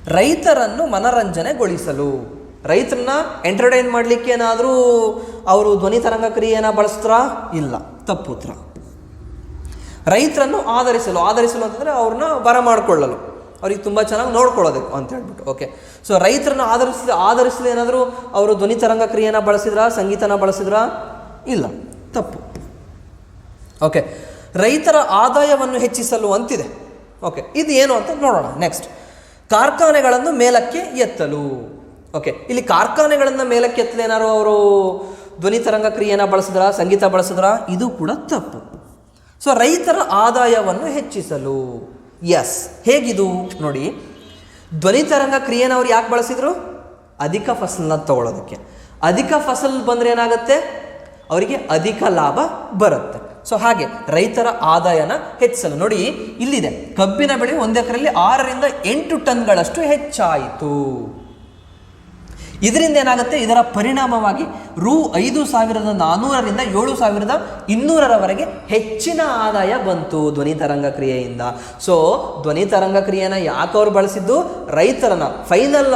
ರೈತರನ್ನು ಮನರಂಜನೆಗೊಳಿಸಲು, ರೈತರನ್ನ ಎಂಟರ್ಟೈನ್ ಮಾಡಲಿಕ್ಕೆ ಏನಾದರೂ ಅವರು ಧ್ವನಿ ತರಂಗ ಕ್ರಿಯೆನ ಬಳಸ್ತಾರಾ? ಇಲ್ಲ. ತಪ್ಪು ಉತ್ತರ. ರೈತರನ್ನು ಆಧರಿಸಲು ಆಧರಿಸಲು ಅಂತಂದರೆ ಅವ್ರನ್ನ ಬರಮಾಡಿಕೊಳ್ಳಲು. ಅವ್ರಿಗೆ ತುಂಬ ಚೆನ್ನಾಗಿ ನೋಡ್ಕೊಳ್ಳೋದಕ್ಕೆ ಅಂತ ಹೇಳ್ಬಿಟ್ಟು ಓಕೆ ಸೊ ರೈತರನ್ನ ಆಧರಿಸಿದ ಆಧರಿಸಿದ ಏನಾದರೂ ಅವರು ಧ್ವನಿ ತರಂಗ ಕ್ರಿಯೆನ ಬಳಸಿದ್ರಾ, ಸಂಗೀತನ ಬಳಸಿದ್ರಾ? ಇಲ್ಲ, ತಪ್ಪು. ಓಕೆ ರೈತರ ಆದಾಯವನ್ನು ಹೆಚ್ಚಿಸಲು ಅಂತಿದೆ. ಓಕೆ ಇದು ಏನು ಅಂತ ನೋಡೋಣ ನೆಕ್ಸ್ಟ್ ಕಾರ್ಖಾನೆಗಳನ್ನು ಮೇಲಕ್ಕೆ ಎತ್ತಲು. ಓಕೆ ಇಲ್ಲಿ ಕಾರ್ಖಾನೆಗಳನ್ನು ಮೇಲಕ್ಕೆ ಎತ್ತಲು ಏನಾದ್ರು ಅವರು ಧ್ವನಿ ತರಂಗ ಕ್ರಿಯೆನ ಬಳಸಿದ್ರ, ಸಂಗೀತ ಬಳಸಿದ್ರ? ಇದು ಕೂಡ ತಪ್ಪು. ಸೊ ರೈತರ ಆದಾಯವನ್ನು ಹೆಚ್ಚಿಸಲು. ಎಸ್ ಹೇಗಿದು? ನೋಡಿ. ಧ್ವನಿ ತರಂಗ ಕ್ರಿಯೆನ ಅವ್ರು ಯಾಕೆ ಬಳಸಿದ್ರು? ಅಧಿಕ ಫಸಲನ್ನ ತಗೊಳ್ಳೋದಕ್ಕೆ ಅಧಿಕ ಫಸಲ್ ಬಂದರೆ ಏನಾಗುತ್ತೆ? ಅವರಿಗೆ ಅಧಿಕ ಲಾಭ ಬರುತ್ತೆ. ಸೊ ಹಾಗೆ ರೈತರ ಆದಾಯನ ಹೆಚ್ಚಿಸಲು. ನೋಡಿ, ಇಲ್ಲಿದೆ. ಕಬ್ಬಿನ ಬೆಳೆ ಒಂದು ಎಕರೆಯಲ್ಲಿ ಆರರಿಂದ ಎಂಟು ಟನ್ಗಳಷ್ಟು ಹೆಚ್ಚಾಯಿತು. ಇದರಿಂದ ಏನಾಗುತ್ತೆ? ಇದರ ಪರಿಣಾಮವಾಗಿ ರು ಐದು ಸಾವಿರದ ನಾನ್ನೂರರಿಂದ ಏಳು ಸಾವಿರದ ಇನ್ನೂರರವರೆಗೆ ಹೆಚ್ಚಿನ ಆದಾಯ ಬಂತು ಧ್ವನಿ ತರಂಗ ಕ್ರಿಯೆಯಿಂದ. ಸೊ ಧ್ವನಿ ತರಂಗ ಕ್ರಿಯೆನ ಯಾಕೆ ಅವ್ರು ಬಳಸಿದ್ದು? ರೈತರನ್ನ ಫೈನಲ್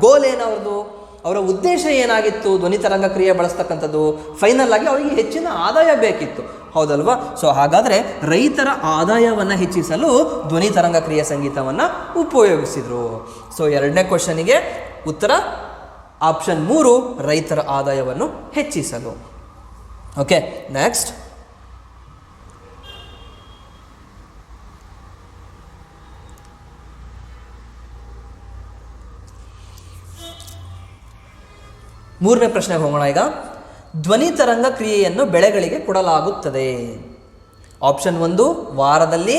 ಗೋಲ್ ಏನವ್ರದ್ದು ಅವರ ಉದ್ದೇಶ ಏನಾಗಿತ್ತು ಧ್ವನಿ ತರಂಗ ಕ್ರಿಯೆ ಬಳಸ್ತಕ್ಕಂಥದ್ದು? ಫೈನಲ್ ಆಗಿ ಅವರಿಗೆ ಹೆಚ್ಚಿನ ಆದಾಯ ಬೇಕಿತ್ತು. ಹೌದಲ್ವಾ? ಸೊ ಹಾಗಾದರೆ ರೈತರ ಆದಾಯವನ್ನು ಹೆಚ್ಚಿಸಲು ಧ್ವನಿ ತರಂಗ ಕ್ರಿಯೆ ಸಂಗೀತವನ್ನು ಉಪಯೋಗಿಸಿದರು. ಸೊ ಎರಡನೇ ಕ್ವಶನಿಗೆ ಉತ್ತರ ಆಪ್ಷನ್ ಮೂರು, ರೈತರ ಆದಾಯವನ್ನು ಹೆಚ್ಚಿಸಲು. ಓಕೆ ನೆಕ್ಸ್ಟ್ ಮೂರನೇ ಪ್ರಶ್ನೆಗೆ ಹೋಗೋಣ ಈಗ. ಧ್ವನಿ ತರಂಗ ಕ್ರಿಯೆಯನ್ನು ಬೆಳೆಗಳಿಗೆ ಕೊಡಲಾಗುತ್ತದೆ. ಆಪ್ಷನ್ ಒಂದು, ವಾರದಲ್ಲಿ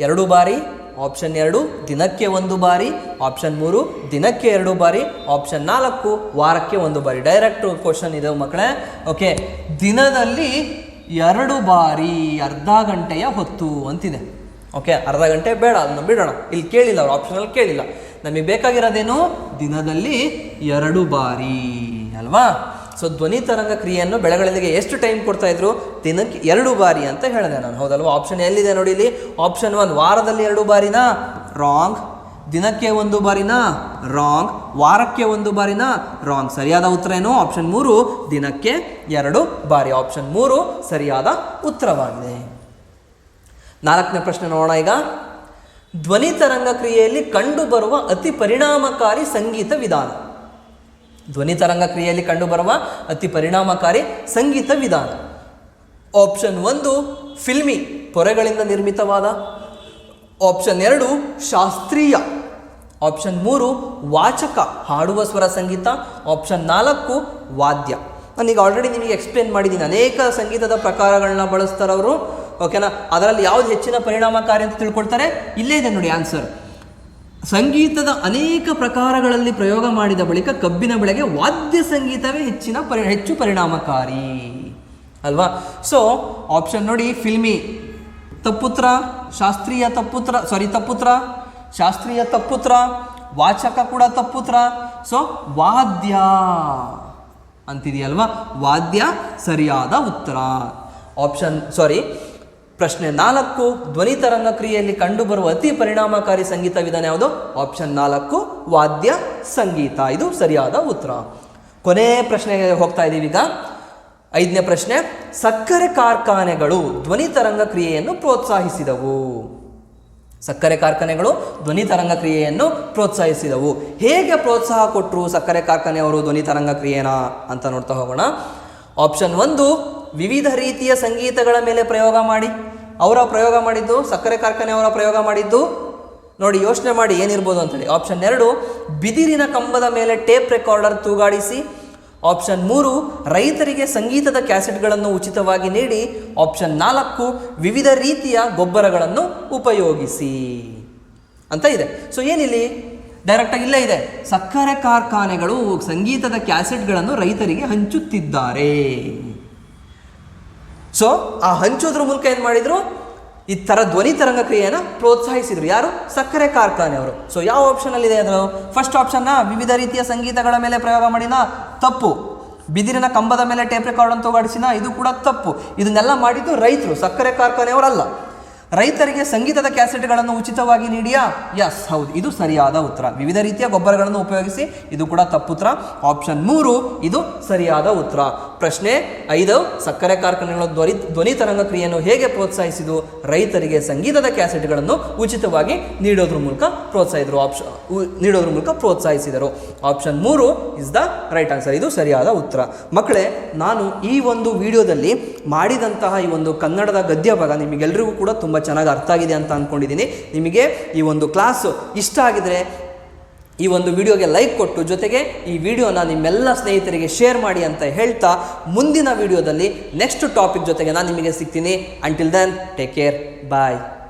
ಎರಡು ಬಾರಿ ಆಪ್ಷನ್ ಎರಡು, ದಿನಕ್ಕೆ ಒಂದು ಬಾರಿ. ಆಪ್ಷನ್ ಮೂರು, ದಿನಕ್ಕೆ ಎರಡು ಬಾರಿ. ಆಪ್ಷನ್ ನಾಲ್ಕು, ವಾರಕ್ಕೆ ಒಂದು ಬಾರಿ. ಡೈರೆಕ್ಟ್ ಕ್ವಶನ್ ಇದೆ ಮಕ್ಕಳೇ. ಓಕೆ ದಿನದಲ್ಲಿ ಎರಡು ಬಾರಿ ಅರ್ಧ ಗಂಟೆಯ ಹೊತ್ತು ಅಂತಿದೆ. ಓಕೆ ಅರ್ಧ ಗಂಟೆ ಬೇಡ, ಅದನ್ನು ಬಿಡೋಣ. ಇಲ್ಲಿ ಕೇಳಿಲ್ಲ ಅವ್ರು ಆಪ್ಷನಲ್ಲಿ ಕೇಳಿಲ್ಲ. ನಮಗೆ ಬೇಕಾಗಿರೋದೇನು? ದಿನದಲ್ಲಿ ಎರಡು ಬಾರಿ, ಅಲ್ವಾ? ಸೊ ಧ್ವನಿ ತರಂಗ ಕ್ರಿಯೆಯನ್ನು ಬೆಳೆಗಳಿಗೆ ಎಷ್ಟು ಟೈಮ್ ಕೊಡ್ತಾ ಇದ್ರು? ದಿನಕ್ಕೆ ಎರಡು ಬಾರಿ ಅಂತ ಹೇಳಿದೆ ನಾನು. ಹೌದಲ್ವಾ? ಆಪ್ಷನ್ ಎಲ್ಲಿದೆ ನೋಡಿ ಇಲ್ಲಿ? ಆಪ್ಷನ್ ಒನ್ ವಾರದಲ್ಲಿ ಎರಡು ಬಾರಿನಾ? ರಾಂಗ್ ದಿನಕ್ಕೆ ಒಂದು ಬಾರಿನಾ? ರಾಂಗ್ ವಾರಕ್ಕೆ ಒಂದು ಬಾರಿನಾ? ರಾಂಗ್ ಸರಿಯಾದ ಉತ್ತರ ಏನು? ಆಪ್ಷನ್ ಮೂರು, ದಿನಕ್ಕೆ ಎರಡು ಬಾರಿ. ಆಪ್ಷನ್ ಮೂರು, ಸರಿಯಾದ ಉತ್ತರವಾಗಿದೆ. ನಾಲ್ಕನೇ ಪ್ರಶ್ನೆ ನೋಡೋಣ ಈಗ. ಧ್ವನಿ ತರಂಗ ಕ್ರಿಯೆಯಲ್ಲಿ ಕಂಡುಬರುವ ಅತಿ ಪರಿಣಾಮಕಾರಿ ಸಂಗೀತ ವಿಧಾನ. ಧ್ವನಿ ತರಂಗ ಕ್ರಿಯೆಯಲ್ಲಿ ಕಂಡುಬರುವ ಅತಿ ಪರಿಣಾಮಕಾರಿ ಸಂಗೀತ ವಿಧಾನ. ಆಪ್ಷನ್ ಒಂದು ಫಿಲ್ಮಿ ಪೊರೆಗಳಿಂದ ನಿರ್ಮಿತವಾದ. ಆಪ್ಷನ್ ಎರಡು, ಶಾಸ್ತ್ರೀಯ. ಆಪ್ಷನ್ ಮೂರು, ವಾಚಕ, ಹಾಡುವ ಸ್ವರ ಸಂಗೀತ. ಆಪ್ಷನ್ ನಾಲ್ಕು, ವಾದ್ಯ. ನಾನೀಗ ಆಲ್ರೆಡಿ ನಿಮಗೆ ಎಕ್ಸ್ಪ್ಲೇನ್ ಮಾಡಿದ್ದೀನಿ ಅನೇಕ ಸಂಗೀತದ ಪ್ರಕಾರಗಳನ್ನ ಬಳಸ್ತಾರವರು. ಓಕೆನಾ ಅದರಲ್ಲಿ ಯಾವ್ದು ಹೆಚ್ಚಿನ ಪರಿಣಾಮಕಾರಿ ಅಂತ ತಿಳ್ಕೊಳ್ತಾರೆ? ಇಲ್ಲೇ ಇದೆ ನೋಡಿ ಆನ್ಸರ್ ಸಂಗೀತದ ಅನೇಕ ಪ್ರಕಾರಗಳಲ್ಲಿ ಪ್ರಯೋಗ ಮಾಡಿದ ಬಳಿಕ ಕಬ್ಬಿನ ಬೆಳೆಗೆ ವಾದ್ಯ ಸಂಗೀತವೇ ಹೆಚ್ಚಿನ ಪರಿ, ಹೆಚ್ಚು ಪರಿಣಾಮಕಾರಿ. ಅಲ್ವಾ? ಸೊ ಆಪ್ಷನ್ ನೋಡಿ ಫಿಲ್ಮಿ ತಪ್ಪುತ್ರ, ಶಾಸ್ತ್ರೀಯ ತಪ್ಪುತ್ರ ಸಾರಿ ತಪ್ಪುತ್ರ. ಶಾಸ್ತ್ರೀಯ ತಪ್ಪುತ್ರ, ವಾಚಕ ಕೂಡ ತಪ್ಪುತ್ರ. ಸೊ ವಾದ್ಯ ಅಂತಿದೆಯಲ್ವಾ? ವಾದ್ಯ ಸರಿಯಾದ ಉತ್ತರ. ಆಪ್ಷನ್ ಸಾರಿ ಪ್ರಶ್ನೆ ನಾಲ್ಕು ಧ್ವನಿ ತರಂಗ ಕ್ರಿಯೆಯಲ್ಲಿ ಕಂಡುಬರುವ ಅತಿ ಪರಿಣಾಮಕಾರಿ ಸಂಗೀತ ವಿಧಾನ ಯಾವುದು? ಆಪ್ಷನ್ ನಾಲ್ಕು, ವಾದ್ಯ ಸಂಗೀತ. ಇದು ಸರಿಯಾದ ಉತ್ತರ. ಕೊನೆ ಪ್ರಶ್ನೆಗೆ ಹೋಗ್ತಾ ಇದ್ದೀವಿ ಈಗ. ಐದನೇ ಪ್ರಶ್ನೆ, ಸಕ್ಕರೆ ಕಾರ್ಖಾನೆಗಳು ಧ್ವನಿ ತರಂಗ ಕ್ರಿಯೆಯನ್ನು ಪ್ರೋತ್ಸಾಹಿಸಿದವು. ಸಕ್ಕರೆ ಕಾರ್ಖಾನೆಗಳು ಧ್ವನಿ ತರಂಗ ಕ್ರಿಯೆಯನ್ನು ಪ್ರೋತ್ಸಾಹಿಸಿದವು. ಹೇಗೆ ಪ್ರೋತ್ಸಾಹ ಕೊಟ್ಟರು ಸಕ್ಕರೆ ಕಾರ್ಖಾನೆಯವರು ಧ್ವನಿ ತರಂಗ ಕ್ರಿಯೆನ ಅಂತ ನೋಡ್ತಾ ಹೋಗೋಣ. ಆಪ್ಷನ್ ಒಂದು ವಿವಿಧ ರೀತಿಯ ಸಂಗೀತಗಳ ಮೇಲೆ ಪ್ರಯೋಗ ಮಾಡಿ, ಅವರ ಪ್ರಯೋಗ ಮಾಡಿದ್ದು, ಸಕ್ಕರೆ ಕಾರ್ಖಾನೆಯವರ ಪ್ರಯೋಗ ಮಾಡಿದ್ದು, ನೋಡಿ ಯೋಚನೆ ಮಾಡಿ ಏನಿರ್ಬೋದು ಅಂತೇಳಿ ಆಪ್ಷನ್ ಎರಡು, ಬಿದಿರಿನ ಕಂಬದ ಮೇಲೆ ಟೇಪ್ ರೆಕಾರ್ಡರ್ ತೂಗಾಡಿಸಿ. ಆಪ್ಷನ್ ಮೂರು, ರೈತರಿಗೆ ಸಂಗೀತದ ಕ್ಯಾಸೆಟ್ಗಳನ್ನು ಉಚಿತವಾಗಿ ನೀಡಿ. ಆಪ್ಷನ್ ನಾಲ್ಕು, ವಿವಿಧ ರೀತಿಯ ಗೊಬ್ಬರಗಳನ್ನು ಉಪಯೋಗಿಸಿ. ಅಂತ ಇದೆ. ಸೊ ಏನಿಲ್ಲಿ? ಡೈರೆಕ್ಟಾಗಿ ಇಲ್ಲೇ ಇದೆ. ಸಕ್ಕರೆ ಕಾರ್ಖಾನೆಗಳು ಸಂಗೀತದ ಕ್ಯಾಸೆಟ್ಗಳನ್ನು ರೈತರಿಗೆ ಹಂಚುತ್ತಿದ್ದಾರೆ. ಸೊ ಆ ಹಂಚೋದ್ರ ಮೂಲಕ ಏನು ಮಾಡಿದರು? ಈ ಥರ ಧ್ವನಿ ತರಂಗ ಕ್ರಿಯೆಯನ್ನು ಪ್ರೋತ್ಸಾಹಿಸಿದರು. ಯಾರು? ಸಕ್ಕರೆ ಕಾರ್ಖಾನೆಯವರು ಸೊ ಯಾವ ಆಪ್ಷನಲ್ಲಿದೆ ಅದು ಫಸ್ಟ್ ಆಪ್ಷನ್ನ ವಿವಿಧ ರೀತಿಯ ಸಂಗೀತಗಳ ಮೇಲೆ ಪ್ರಯೋಗ ಮಾಡಿನ ತಪ್ಪು. ಬಿದಿರಿನ ಕಂಬದ ಮೇಲೆ ಟೇಪ್ ರೆಕಾರ್ಡ್ ಅಂತ ಓಡಿಸಿನ ಇದು ಕೂಡ ತಪ್ಪು. ಇದನ್ನೆಲ್ಲ ಮಾಡಿದ್ದು ರೈತರು, ಸಕ್ಕರೆ ಕಾರ್ಖಾನೆಯವರಲ್ಲ. ರೈತರಿಗೆ ಸಂಗೀತದ ಕ್ಯಾಸೆಟ್ಗಳನ್ನು ಉಚಿತವಾಗಿ ನೀಡಿಯಾ? ಎಸ್ ಹೌದು. ಇದು ಸರಿಯಾದ ಉತ್ತರ. ವಿವಿಧ ರೀತಿಯ ಗೊಬ್ಬರಗಳನ್ನು ಉಪಯೋಗಿಸಿ, ಇದು ಕೂಡ ತಪ್ಪುತ್ತರ ಆಪ್ಷನ್ ಮೂರು, ಇದು ಸರಿಯಾದ ಉತ್ತರ. ಪ್ರಶ್ನೆ ಐದು, ಸಕ್ಕರೆ ಕಾರ್ಖಾನೆಗಳ ಧ್ವನಿ ಧ್ವನಿ ತರಂಗ ಕ್ರಿಯೆಯನ್ನು ಹೇಗೆ ಪ್ರೋತ್ಸಾಹಿಸಿದು? ರೈತರಿಗೆ ಸಂಗೀತದ ಕ್ಯಾಸೆಟ್ಗಳನ್ನು ಉಚಿತವಾಗಿ ನೀಡೋದ್ರ ಮೂಲಕ ಪ್ರೋತ್ಸಾಹಿಸಿದರು ಆಪ್ಷನ್ ನೀಡೋದ್ರ ಮೂಲಕ ಪ್ರೋತ್ಸಾಹಿಸಿದರು. ಆಪ್ಷನ್ ಮೂರು ಇಸ್ ದ ರೈಟ್ ಆನ್ಸರ್ ಇದು ಸರಿಯಾದ ಉತ್ತರ. ಮಕ್ಕಳೇ, ನಾನು ಈ ಒಂದು ವಿಡಿಯೋದಲ್ಲಿ ಮಾಡಿದಂತಹ ಈ ಒಂದು ಕನ್ನಡದ ಗದ್ಯ ಭಾಗ ನಿಮಗೆಲ್ಲರಿಗೂ ಕೂಡ ತುಂಬ ಚೆನ್ನಾಗಿ ಅರ್ಥ ಆಗಿದೆ ಅಂತ ಅಂದ್ಕೊಂಡಿದ್ದೀನಿ ನಿಮಗೆ ಈ ಒಂದು ಕ್ಲಾಸು ಇಷ್ಟ ಆಗಿದರೆ ಈ ಒಂದು ವಿಡಿಯೋಗೆ ಲೈಕ್ ಕೊಟ್ಟು, ಜೊತೆಗೆ ಈ ವಿಡಿಯೋನ ನಿಮ್ಮೆಲ್ಲ ಸ್ನೇಹಿತರಿಗೆ ಶೇರ್ ಮಾಡಿ ಅಂತ ಹೇಳ್ತಾ ಮುಂದಿನ ವಿಡಿಯೋದಲ್ಲಿ ನೆಕ್ಸ್ಟ್ ಟಾಪಿಕ್ ಜೊತೆಗೆ ನಾನು ನಿಮಗೆ ಸಿಗ್ತೀನಿ. Until then take care bye